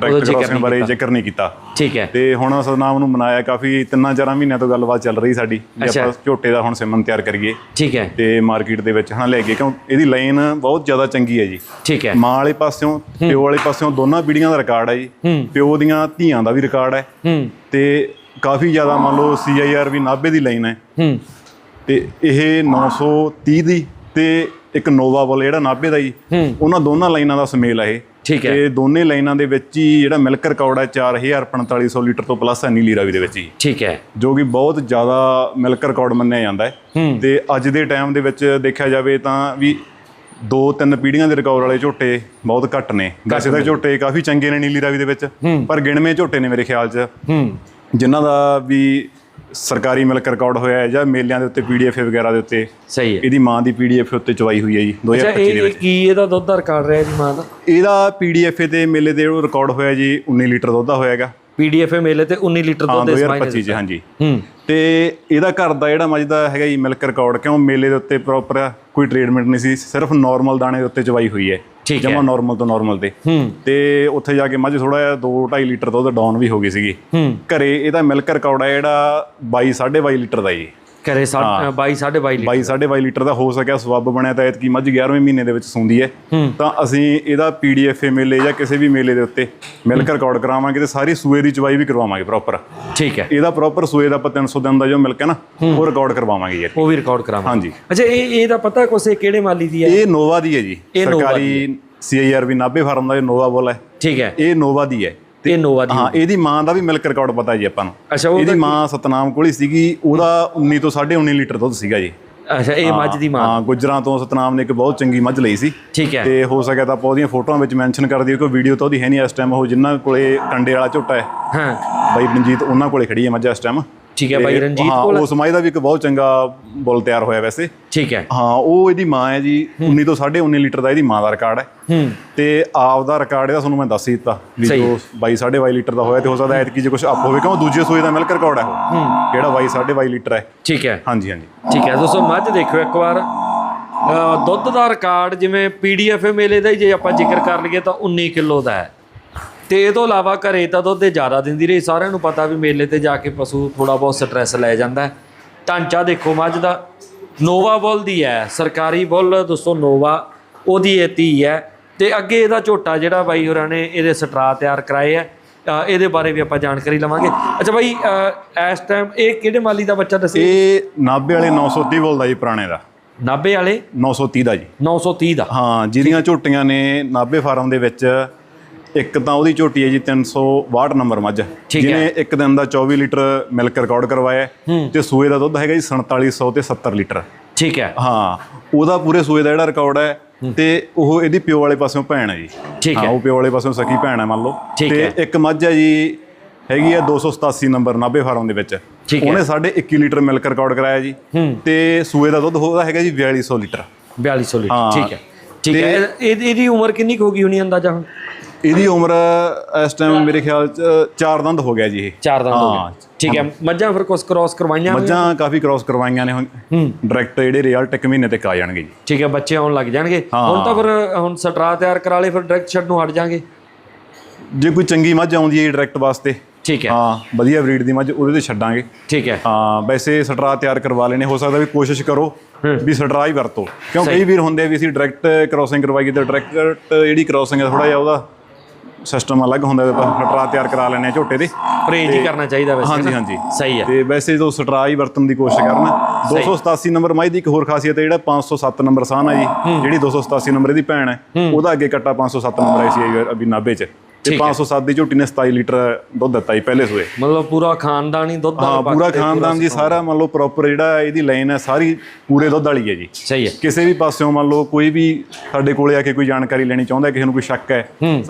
ਕਰਾਉਣ ਨਹੀਂ ਬਾਰੇ। ਜ਼ਿਕਰ ਨਹੀਂ ਕੀਤਾ। ਠੀਕ ਹੈ। ਤੇ ਹੁਣ ਸਤਨਾਮ ਨੂੰ ਮਨਾਇਆ ਕਾਫੀ ਤਿੰਨਾਂ ਚਾਰਾਂ ਮਹੀਨਿਆਂ ਤੋਂ ਗੱਲਬਾਤ ਚੱਲ ਰਹੀ ਸਾਡੀ ਵੀ। ਆਪਾਂ ਝੋਟੇ ਦਾ ਹੁਣ ਸਿਮਨ ਤਿਆਰ ਕਰੀਏ। ਠੀਕ ਹੈ। ਤੇ ਮਾਰਕੀਟ ਦੇ ਵਿੱਚ ਹਾਂ ਲੈ ਕੇ ਕਿਉਂ ਇਹਦੀ ਲਾਈਨ ਬਹੁਤ ਜ਼ਿਆਦਾ ਚੰਗੀ ਹੈ ਜੀ। ਠੀਕ ਹੈ। ਮਾਂ ਵਾਲੇ ਪਾਸਿਓਂ ਪਿਓ ਵਾਲੇ ਪਾਸਿਓਂ ਦੋਨਾਂ ਪੀੜ੍ਹੀਆਂ ਦਾ ਰਿਕਾਰਡ ਹੈ ਜੀ। ਪਿਓ ਦੀਆਂ ਧੀਆਂ ਦਾ ਵੀ ਰਿਕਾਰਡ ਹੈ। ਤੇ ਕਾਫੀ ਜ਼ਿਆਦਾ ਮੰਨ ਲਓ ਸੀਆਈਆਰ ਵੀ ਨਾਭੇ ਦੀ ਲਾਈਨ ਹੈ। ਤੇ ਇਹ 930 ਦੀ ਤੇ ਇੱਕ ਨੋਵਾ ਬੋਲ ਜਿਹੜਾ ਨਾਭੇ ਦਾ ਜੀ ਹੂੰ। ਉਹਨਾਂ ਦੋਨਾਂ ਲਾਈਨਾਂ ਦਾ ਸਮੇਲ ਹੈ ਇਹ। ਠੀਕ ਹੈ। ਤੇ ਦੋਨੇ ਲਾਈਨਾਂ ਦੇ ਵਿੱਚ ਹੀ ਜਿਹੜਾ ਮਿਲਕ ਰਿਕਾਰਡ ਹੈ 4450 ਲੀਟਰ ਤੋਂ ਪਲੱਸ ਹੈ ਨੀਲੀ ਰਾਵੀ ਦੇ ਵਿੱਚ ਹੀ। ਠੀਕ ਹੈ। ਜੋ ਕਿ ਬਹੁਤ ਜ਼ਿਆਦਾ ਮਿਲਕ ਰਿਕਾਰਡ ਮੰਨਿਆ ਜਾਂਦਾ ਹੈ। ਤੇ ਅੱਜ ਦੇ ਟਾਈਮ ਦੇ ਵਿੱਚ ਦੇਖਿਆ ਜਾਵੇ ਤਾਂ ਵੀ ਦੋ ਤਿੰਨ ਪੀੜ੍ਹੀਆਂ ਦੇ ਰਿਕਾਰਡ ਵਾਲੇ ਝੋਟੇ ਬਹੁਤ ਘੱਟ ਨੇ। ਵੈਸੇ ਤਾਂ ਝੋਟੇ ਕਾਫੀ ਚੰਗੇ ਨੇ ਨੀਲੀ ਰਾਵੀ ਦੇ ਵਿੱਚ। ਪਰ ਗਿਣਵੇਂ ਝੋਟੇ ਨੇ ਮੇਰੇ ਖਿਆਲ 'ਚ। ਜਿਨ੍ਹਾਂ ਦਾ ਵੀ ਸਰਕਾਰੀ ਮਿਲਕ ਰਿਕਾਰਡ ਹੋਇਆ ਹੈ ਜਾਂ ਮੇਲਿਆਂ ਦੇ ਉੱਤੇ ਪੀਡੀਐਫ ਵਗੈਰਾ ਦੇ ਉੱਤੇ? ਸਹੀ ਹੈ। ਇਹਦੀ ਮਾਂ ਦੀ ਪੀਡੀਐਫ ਉੱਤੇ ਚਵਾਈ ਹੋਈ ਹੈ ਜੀ ਅੱਛਾ 2025 ਦੇ ਇਹ ਵਿੱਚ। ਕੀ ਇਹਦਾ ਦੁੱਧ ਦਾ ਰਿਕਾਰਡ ਰਿਹਾ ਜੀ ਮਾਂ ਦਾ? ਇਹਦਾ ਪੀਡੀਐਫ ਤੇ ਮੇਲੇ ਦੇ ਰਿਕਾਰਡ ਹੋਇਆ ਜੀ 19 ਲੀਟਰ ਦੁੱਧ ਦਾ ਹੋਇਆਗਾ ਪੀਡੀਐਫ ਮੇਲੇ ਤੇ 19 ਲੀਟਰ ਹਾਂ ਦੁੱਧ 2025 ਚ ਹਾਂਜੀ। ਹੂੰ। ਤੇ ਇਹਦਾ ਘਰ ਦਾ ਜਿਹੜਾ ਮੱਝ ਦਾ ਹੈਗਾ ਜੀ ਮਿਲਕ ਰਿਕਾਰਡ ਕਿਉਂ ਮੇਲੇ ਦੇ ਉੱਤੇ ਪ੍ਰੋਪਰ ਕੋਈ ਟ੍ਰੀਟਮੈਂਟ ਨਹੀਂ ਸੀ ਸਿਰਫ ਨਾਰਮਲ ਦਾਣੇ ਦੇ ਉੱਤੇ ਚਵਾਈ ਹੋਈ ਹੈ। ਠੀਕ ਹੈ। ਜਮਾ ਨਾਰਮਲ ਤੋਂ ਨਾਰਮਲ ਤੇ ਤੇ ਉੱਥੇ ਜਾ ਕੇ ਮੱਝ ਥੋੜਾ ਜਿਹਾ 2.5 ਲੀਟਰ ਦੁੱਧ ਡਾਊਨ ਵੀ ਹੋ ਗਈ ਸੀਗੀ। ਘਰੇ ਇਹਦਾ ਮਿਲਕ ਰਿਕਾਰਡ ਹੈ ਜਿਹੜਾ 22 22.5 ਲੀਟਰ ਦਾ ਜੀ। ਕਰੇ 22 22.5 ਲੀਟਰ। 22 22.5 ਲੀਟਰ ਦਾ ਹੋ ਸਕਿਆ ਸਵੱਬ ਬਣਿਆ ਤਾਂ ਐਤਕੀ ਮੱਝ 11ਵੇਂ ਮਹੀਨੇ ਦੇ ਵਿੱਚ ਸੂੰਦੀ ਹੈ। ਤਾਂ ਅਸੀਂ ਇਹਦਾ ਪੀਡੀਐਫ ਮੇਲੇ ਜਾਂ ਕਿਸੇ ਵੀ ਮੇਲੇ ਦੇ ਉੱਤੇ ਮਿਲਕ ਰਿਕਾਰਡ ਕਰਾਵਾਂਗੇ ਤੇ ਸਾਰੀ ਸੂਏ ਦੀ ਚਵਾਈ ਵੀ ਕਰਵਾਵਾਂਗੇ ਪ੍ਰੋਪਰ ਠੀਕ ਹੈ ਇਹਦਾ ਪ੍ਰੋਪਰ ਸੂਏ ਦਾ ਆਪਾਂ 300 ਦਿਨ ਦਾ ਜੋ ਮਿਲਕ ਹੈ ਨਾ ਉਹ ਰਿਕਾਰਡ ਕਰਵਾਵਾਂਗੇ ਜੀ ਉਹ ਵੀ ਰਿਕਾਰਡ ਕਰਾਵਾਂ ਹਾਂਜੀ। ਅੱਛਾ ਇਹ ਇਹਦਾ ਪਤਾ ਕੋਸੇ ਕਿਹੜੇ ਮਾਲੀ ਦੀ ਹੈ ਇਹ ਨੋਵਾ ਦੀ ਹੈ ਜੀ। ਸਰਕਾਰੀ ਸੀਆਈਆਰਬੀ ਨਾਭੇ ਫਾਰਮ ਦਾ ਇਹ ਨੋਵਾ ਬੋਲ ਹੈ ਠੀਕ ਹੈ ਇਹ ਨੋਵਾ ਦੀ ਹੈ ਇਹ ਨੋਵਾ ਦੀ ਹਾਂ ਇਹਦੀ ਮਾਂ ਦਾ ਵੀ ਮਿਲਕ ਰਿਕਾਰਡ ਪਤਾ ਜੀ ਆਪਾਂ ਨੂੰ। ਅੱਛਾ ਇਹਦੀ ਮਾਂ ਸਤਨਾਮ ਕੋਲ ਸੀਗੀ ਉਹਦਾ 19 ਤੋਂ 19.5 ਲੀਟਰ ਦੁੱਧ ਸੀਗਾ ਜੀ। ਅੱਛਾ ਇਹ ਮੱਝ ਦੀ ਮਾਂ। ਹਾਂ ਗੁਜਰਾਂ ਤੋਂ ਸਤਨਾਮ ਨੇ ਇੱਕ ਬਹੁਤ ਚੰਗੀ ਮੱਝ ਲਈ ਸੀ। ਠੀਕ ਹੈ। ਤੇ ਹੋ ਸਕਿਆ ਤਾਂ ਆਪਾਂ ਉਹਦੀਆਂ ਫੋਟੋਆਂ ਵਿੱਚ ਮੈਂਸ਼ਨ ਕਰ ਦਈਏ ਕੋਈ ਵੀਡੀਓ ਤਾਂ ਉਹਦੀ ਹੈ ਨਹੀਂ ਇਸ ਟਾਈਮ ਉਹ ਜਿਨ੍ਹਾਂ ਕੋਲੇ ਕੰਡੇ ਵਾਲਾ ਝੋਟਾ ਹੈ। ਹਾਂ। ਬਾਈ ਰਣਜੀਤ ਉਹਨਾਂ ਕੋਲੇ ਖੜੀ ਹੈ ਮੱਝ ਇਸ ਟਾਈਮ ਠੀਕ ਹੈ ਬਾਈ ਰਣਜੀਤ ਕੋਲ? ਉਸ ਮੱਝ ਦਾ ਵੀ ਇੱਕ ਬਹੁਤ ਚੰਗਾ ਬੁੱਲ ਤਿਆਰ ਹੋਇਆ ਵੈਸੇ। ਠੀਕ ਹੈ। ਹਾਂ ਉਹ ਇਹਦੀ ਮਾਂ ਹੈ ਜੀ 19 ਤੋਂ 19.5 ਲੀਟਰ ਦਾ ਇਹਦੀ ਮਾਂ ਦਾ ਰਿਕਾਰਡ ਹੈ। ਹੂੰ। ਤੇ ਆਪ ਦਾ ਰਿਕਾਰਡ ਇਹਦਾ ਤੁਹਾਨੂੰ ਮੈਂ ਦੱਸ ਹੀ ਦਿੱਤਾ ਵੀ। ਜੋ 22 22.5 ਲੀਟਰ ਦਾ ਹੋਇਆ ਤੇ ਹੋ ਸਕਦਾ ਐਤਕੀ ਜੇ ਕੁਝ ਅਪ ਹੋਵੇ ਕਿਉਂ ਦੂਜੇ ਸੂਏ ਦਾ ਮਿਲਕ ਰਿਕਾਰਡ ਹੈ ਉਹ। ਜਿਹੜਾ 22 22.5 ਲੀਟਰ ਹੈ। ਠੀਕ ਹੈ। ਹਾਂਜੀ ਹਾਂਜੀ। ਠੀਕ ਹੈ ਦੋਸਤੋ ਮੱਝ ਦੇਖਿਓ ਇੱਕ ਵਾਰ। ਦੁੱਧ ਦਾ ਰਿਕਾਰਡ ਜਿਵੇਂ ਪੀਡੀਐਫ ਮੇਲੇ ਦਾ ਹੀ ਜੇ ਆਪਾਂ ਜ਼ਿਕਰ ਕਰ ਲਈਏ ਤਾਂ 19 ਕਿਲੋ ਦਾ ਹੈ। ਤੇ ਇਹ ਤੋਂ ਇਲਾਵਾ ਘਰੇ ਤਾਂ ਦੁੱਧ ਜ਼ਿਆਦਾ ਦਿੰਦੀ ਰਹੀ। ਸਾਰਿਆਂ ਨੂੰ ਪਤਾ ਵੀ ਮੇਲੇ ਤੇ ਜਾ ਕੇ ਪਸ਼ੂ ਥੋੜਾ ਬਹੁਤ ਸਟ੍ਰੈਸ ਲੈ ਜਾਂਦਾ ਹੈ। ਢਾਂਚਾ ਦੇਖੋ ਮੱਝ ਦਾ ਨੋਵਾ ਬੁੱਲ ਦੀ ਹੈ ਸਰਕਾਰੀ ਬੁੱਲ ਦੋਸਤੋ ਨੋਵਾ ਉਹਦੀ ਇਹ ਧੀ ਹੈ। ਤੇ ਅੱਗੇ ਇਹਦਾ ਝੋਟਾ ਜਿਹੜਾ ਬਾਈ ਹੋਰਾਂ ਨੇ ਇਹਦੇ ਸਟਰਾ ਤਿਆਰ ਕਰਾਏ ਅ, ਇਹਦੇ ਬਾਰੇ ਵੀ ਆਪਾਂ ਜਾਣਕਾਰੀ ਲਵਾਂਗੇ। ਅੱਛਾ ਬਾਈ ਇਸ ਟਾਈਮ ਇਹ ਕਿਹੜੇ ਮਾਲੀ ਦਾ ਬੱਚਾ ਦੱਸੇ ਇਹ ਨਾਭੇ ਵਾਲੇ 930 ਬੋਲਦਾ ਜੀ ਪੁਰਾਣੇ ਦਾ। ਨਾਭੇ ਵਾਲੇ? 930 ਦਾ ਜੀ। 930 ਦਾ। ਹਾਂ ਜਿਹਦੀਆਂ ਝੋਟੀਆਂ ਨੇ ਨਾਭੇ ਫਾਰਮ ਦੇ ਵਿੱਚ ਇੱਕ ਤਾਂ ਉਹਦੀ ਝੋਟੀ ਹੈ ਜੀ 362 ਨੰਬਰ ਮੱਝ। ਜਿਹਨੇ ਇੱਕ ਦਿਨ ਦਾ 24 ਲੀਟਰ ਮਿਲਕ ਰਿਕਾਰਡ ਕਰਵਾਇਆ ਤੇ ਸੂਏ ਦਾ ਦੁੱਧ ਹੈਗਾ ਜੀ 4700 ਤੇ 70 ਲੀਟਰ। ਠੀਕ ਹੈ। ਹਾਂ ਉਹਦਾ ਪੂਰੇ ਸੂਏ ਦਾ ਜਿਹੜਾ ਰਿਕਾਰਡ ਹੈ ਤੇ ਉਹ ਇਹਦੀ ਪਿਓ ਵਾਲੇ ਪਾਸਿਓਂ ਭੈਣ ਹੈ ਜੀ। ਠੀਕ ਹਾਂ। ਉਹ ਪਿਓ ਵਾਲੇ ਪਾਸਿਓਂ ਸਕੀ ਭੈਣ ਹੈ ਮੰਨ ਲਓ। ਤੇ ਇੱਕ ਮੱਝ ਹੈ ਜੀ ਹੈਗੀ ਹੈ 287 ਨੰਬਰ ਨਾਭੇ ਫਾਰਮ ਦੇ ਵਿੱਚ। ਉਹਨੇ ਸਾਡੇ 21 ਲੀਟਰ ਮਿਲਕ ਰਿਕਾਰਡ ਕਰਾਇਆ ਜੀ। ਤੇ ਸੂਏ ਦਾ ਦੁੱਧ ਉਹਦਾ ਹੈਗਾ ਜੀ 4200 ਲੀਟਰ। 4200 ਲੀਟਰ। ਠੀਕ ਹੈ। ਠੀਕ ਹੈ। ਇਹ- ਇਹ- ਇਹਦੀ ਉਮਰ ਕਿੰਨੀ ਕੁ ਹੋ ਗਈ ਹੋਣੀ ਅੰਦਾਜ਼ਾ ਹੁਣ? ਇਹਦੀ ਉਮਰ ਇਸ ਟਾਈਮ ਮੇਰੇ ਖਿਆਲ ਚ ਚਾਰ ਦੰਦ ਹੋ ਗਿਆ ਜੀ ਇਹ। ਚਾਰ ਦੰਦ ਹੋ। ਗਏ। ਠੀਕ ਹੈ ਮੱਝਾਂ ਫਿਰ ਕੁਛ ਕ੍ਰਾਸ ਕਰਵਾਈਆਂ? ਮੱਝਾਂ ਕਾਫੀ ਕ੍ਰਾਸ ਕਰਵਾਈਆਂ ਨੇ ਹੁਣ। ਡਾਇਰੈਕਟ ਜਿਹੜੇ ਰਿਜ਼ਲਟ ਇੱਕ ਮਹੀਨੇ ਤੱਕ ਆ ਜਾਣਗੇ ਜੀ। ਠੀਕ ਹੈ ਬੱਚੇ ਆਉਣ ਲੱਗ ਜਾਣਗੇ। ਹੁਣ ਤਾਂ ਫਿਰ ਹੁਣ ਸਟਰਾ ਤਿਆਰ ਕਰਾ ਲਏ ਫਿਰ ਡਾਇਰੈਕਟ ਛੱਡ ਨੂੰ ਹਟ ਜਾਾਂਗੇ। ਜੇ ਕੋਈ ਚੰਗੀ ਮੱਝ ਆਉਂਦੀ ਹੈ ਡਾਇਰੈਕਟ ਵਾਸਤੇ ਠੀਕ ਹੈ। ਹਾਂ ਵਧੀਆ ਬਰੀਡ ਦੀ ਮੱਝ ਉਹਦੇ ਤੇ ਛੱਡਾਂਗੇ। ਠੀਕ ਹੈ। ਹਾਂ ਵੈਸੇ ਸਟਰਾ ਤਿਆਰ ਕਰਵਾ ਲੈਣੇ ਹੋ ਸਕਦਾ ਵੀ ਕੋਸ਼ਿਸ਼ ਕਰੋ ਵੀ ਸਟਰਾ ਹੀ ਵਰਤੋ। ਕਿਉਂ ਕਈ ਵੀਰ ਹੁੰਦੇ ਵੀ ਅਸੀਂ ਡਾਇਰੈਕਟ ਕ੍ਰਾਸਿੰਗ ਕਰਵਾਈਏ ਤੇ ਡਾਇਰੈਕਟ ਜਿਹੜੀ ਕ੍ਰਾਸਿੰਗ ਹੈ ਥੋੜਾ ਜਿਹਾ ਉਹਦਾ ਸਿਸਟਮ ਅਲੱਗ ਹੁੰਦਾ ਤੇ ਸਟਰਾ ਤਿਆਰ ਕਰਾ ਲੈਣੇ ਆ ਝੋਟੇ ਦੇ ਪਰਹੇਜ਼ ਹੀ ਕਰਨਾ ਚਾਹੀਦਾ ਵੈਸੇ ਹਾਂਜੀ? ਹਾਂਜੀ। ਸਹੀ ਹੈ ਤੇ ਵੈਸੇ ਜੋ ਸਟਰਾ ਹੀ ਵਰਤਣ ਦੀ ਕੋਸ਼ਿਸ਼ ਕਰਨਾ 287 ਨੰਬਰ ਮਾਈ ਦੀ ਇੱਕ ਹੋਰ ਖਾਸੀਅਤ ਹੈ ਜਿਹੜਾ 507 ਨੰਬਰ ਸਾਨ ਹੈ। ਜੀ ਜਿਹੜੀ 287 ਨੰਬਰ ਦੀ ਭੈਣ ਹੈ ਉਹਦਾ ਅੱਗੇ ਕੱਟਾ 507 ਨੰਬਰ ਆਈ ਸੀ ਅਭੀ ਨਾਭੇ ਚ। ਤੇ ਠੀਕ ਹੈ। 507 ਦੀ ਝੋਟੀ ਨੇ 27 ਲੀਟਰ ਦੁੱਧ ਦਿੱਤਾ ਜੀ ਪਹਿਲੇ ਸੂਏ। ਮਤਲਬ ਪੂਰਾ ਖਾਨਦਾਨੀ ਦੁੱਧ ਦਾ ਹਾਂ ਪੂਰਾ ਖਾਨਦਾਨ ਜੀ ਸਾਰਾ ਮੰਨ ਲਓ ਪ੍ਰੋਪਰ ਜਿਹੜਾ ਇਹਦੀ ਲਾਈਨ ਹੈ ਸਾਰੀ ਪੂਰੇ ਦੁੱਧ ਵਾਲੀ ਹੈ ਜੀ। ਸਹੀ ਹੈ। ਕਿਸੇ ਵੀ ਪਾਸਿਓਂ ਮੰਨ ਲਓ ਕੋਈ ਵੀ ਸਾਡੇ ਕੋਲੇ ਆ ਕੇ ਕੋਈ ਜਾਣਕਾਰੀ ਲੈਣੀ ਚਾਹੁੰਦਾ ਕਿਸੇ ਨੂੰ ਕੋਈ ਸ਼ੱਕ ਹੈ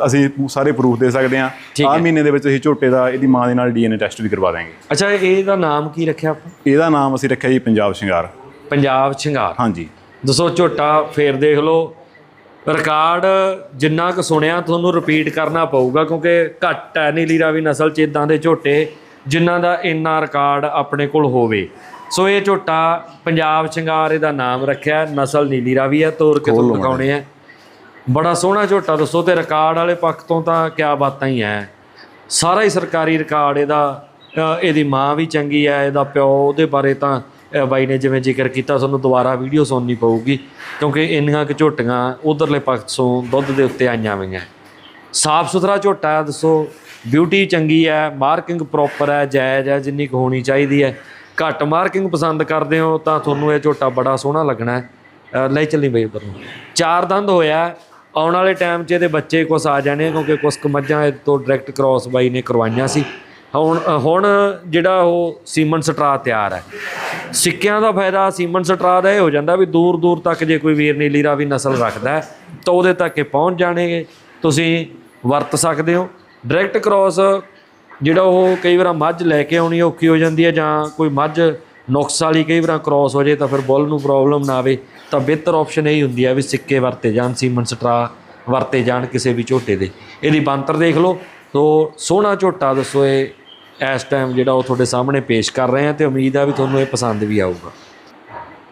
ਅਸੀਂ ਸਾਰੇ ਪ੍ਰੂਫ ਦੇ ਸਕਦੇ ਹਾਂ। ਹੈ। ਮਹੀਨੇ ਦੇ ਵਿੱਚ ਅਸੀਂ ਝੋਟੇ ਦਾ ਇਹਦੀ ਮਾਂ ਦੇ ਨਾਲ ਡੀਐਨਏ ਟੈਸਟ ਵੀ ਕਰਵਾ ਦਾਂਗੇ ਅੱਛਾ ਇਹਦਾ ਨਾਮ ਕੀ ਰੱਖਿਆ ਆਪਾਂ? ਇਹਦਾ ਨਾਮ ਅਸੀਂ ਰੱਖਿਆ ਜੀ ਪੰਜਾਬ ਸ਼ਿੰਗਾਰ। ਪੰਜਾਬ ਸ਼ਿੰਗਾਰ। ਹਾਂਜੀ। ਦੱਸੋ ਝੋਟਾ ਫੇਰ ਦੇਖ ਲਓ ਰਿਕਾਰਡ ਜਿੰਨਾ ਕੁ ਸੁਣਿਆ ਤੁਹਾਨੂੰ ਰਿਪੀਟ ਕਰਨਾ ਪਊਗਾ ਕਿਉਂਕਿ ਘੱਟ ਹੈ ਨੀਲੀ ਰਾਵੀ ਨਸਲ ਚ ਇਦਾਂ ਦੇ ਝੋਟੇ ਜਿਨ੍ਹਾਂ ਦਾ ਇੰਨਾ ਰਿਕਾਰਡ ਆਪਣੇ ਕੋਲ ਹੋਵੇ। ਸੋ ਇਹ ਝੋਟਾ ਪੰਜਾਬ ਸ਼ਿੰਗਾਰ ਇਹਦਾ ਨਾਮ ਰੱਖਿਆ ਨਸਲ ਨੀਲੀ ਰਾਵੀ ਹੈ ਤੋਰ ਕੇ ਤੁਹਾਨੂੰ ਦਿਖਾਉਣੇ ਆ। ਬੜਾ ਸੋਹਣਾ ਝੋਟਾ ਦੱਸੋ ਤੇ ਰਿਕਾਰਡ ਵਾਲੇ ਪੱਖ ਤੋਂ ਤਾਂ ਕਿਆ ਬਾਤਾਂ ਹੀ ਹੈ ਸਾਰਾ ਹੀ ਸਰਕਾਰੀ ਰਿਕਾਰਡ ਇਹਦਾ ਇਹਦੀ ਮਾਂ ਵੀ ਚੰਗੀ ਹੈ ਇਹਦਾ ਪਿਓ ਉਹਦੇ ਬਾਰੇ ਤਾਂ ਬਾਈ ਨੇ ਜਿਵੇਂ ਜ਼ਿਕਰ ਕੀਤਾ ਤੁਹਾਨੂੰ ਦੁਬਾਰਾ ਵੀਡੀਓ ਸੁਣਨੀ ਪਊਗੀ ਕਿਉਂਕਿ ਇੰਨੀਆਂ ਕੁ ਝੋਟੀਆਂ ਉਧਰਲੇ ਪੱਖ ਦੁੱਧ ਦੇ ਉੱਤੇ ਆਈਆਂ ਹੋਈਆਂ। ਸਾਫ਼ ਸੁਥਰਾ ਝੋਟਾ ਦੱਸੋ ਬਿਊਟੀ ਚੰਗੀ ਹੈ ਮਾਰਕਿੰਗ ਪ੍ਰੋਪਰ ਹੈ ਜਾਇਜ਼ ਹੈ ਜਿੰਨੀ ਕੁ ਹੋਣੀ ਚਾਹੀਦੀ ਹੈ। ਘੱਟ ਮਾਰਕਿੰਗ ਪਸੰਦ ਕਰਦੇ ਹੋ ਤਾਂ ਤੁਹਾਨੂੰ ਇਹ ਝੋਟਾ ਬੜਾ ਸੋਹਣਾ ਲੱਗਣਾ ਹੈ। ਅ, ਲੈ ਚੱਲੀ ਬਈ ਉੱਧਰ ਨੂੰ। ਚਾਰ ਦੰਦ ਹੋਇਆ ਆਉਣ ਵਾਲੇ ਟਾਈਮ 'ਚ ਇਹਦੇ ਬੱਚੇ ਕੁਛ ਆ ਜਾਣੇ ਕਿਉਂਕਿ ਕੁਛ ਕੁ ਮੱਝਾਂ ਇਹ ਤੋਂ ਡਾਇਰੈਕਟ ਕ੍ਰਾਸ ਬਾਈ ਨੇ ਕਰਵਾਈਆਂ ਸੀ। ਹੁਣ ਹੁਣ ਜਿਹੜਾ ਉਹ ਸੀਮਨ ਸਟਰਾ ਤਿਆਰ ਹੈ। ਸਿੱਕਿਆਂ ਦਾ ਫਾਇਦਾ ਸੀਮਨ ਸਟਰਾ ਦਾ ਇਹ ਹੋ ਜਾਂਦਾ ਵੀ ਦੂਰ ਦੂਰ ਤੱਕ ਜੇ ਕੋਈ ਵੀਰ ਨੀਲੀ ਰਾਵੀ ਨਸਲ ਰੱਖਦਾ ਤਾਂ ਉਹਦੇ ਤੱਕ ਇਹ ਪਹੁੰਚ ਜਾਣਗੇ। ਤੁਸੀਂ ਵਰਤ ਸਕਦੇ ਹੋ। ਡਾਇਰੈਕਟ ਕ੍ਰਾਸ ਜਿਹੜਾ ਉਹ ਕਈ ਵਾਰ ਮੱਝ ਲੈ ਕੇ ਆਉਣੀ ਔਖੀ ਹੋ ਜਾਂਦੀ ਹੈ ਜਾਂ ਕੋਈ ਮੱਝ ਨੁਕਸ ਵਾਲੀ ਕਈ ਵਾਰ ਕ੍ਰਾਸ ਹੋ ਜੇ ਤਾਂ ਫਿਰ ਬੁੱਲ ਨੂੰ ਪ੍ਰੋਬਲਮ ਨਾ ਆਵੇ, ਤਾਂ ਬਿਹਤਰ ਆਪਸ਼ਨ ਇਹ ਹੁੰਦੀ ਆ ਵੀ ਸਿੱਕੇ ਵਰਤੇ ਜਾਣ, ਸੀਮਨ ਸਟਰਾ ਵਰਤੇ ਜਾਣ ਕਿਸੇ ਵੀ ਝੋਟੇ ਦੇ। ਇਹਦੀ ਬੰਤਰ ਦੇਖ ਲਓ। ਸੋ ਸੋਹਣਾ ਝੋਟਾ ਦੱਸੋ ਇਹ ਇਸ ਟਾਈਮ ਜਿਹੜਾ ਉਹ ਤੁਹਾਡੇ ਸਾਹਮਣੇ ਪੇਸ਼ ਕਰ ਰਹੇ ਆ ਤੇ ਉਮੀਦ ਆ ਵੀ ਤੁਹਾਨੂੰ ਇਹ ਪਸੰਦ ਵੀ ਆਊਗਾ।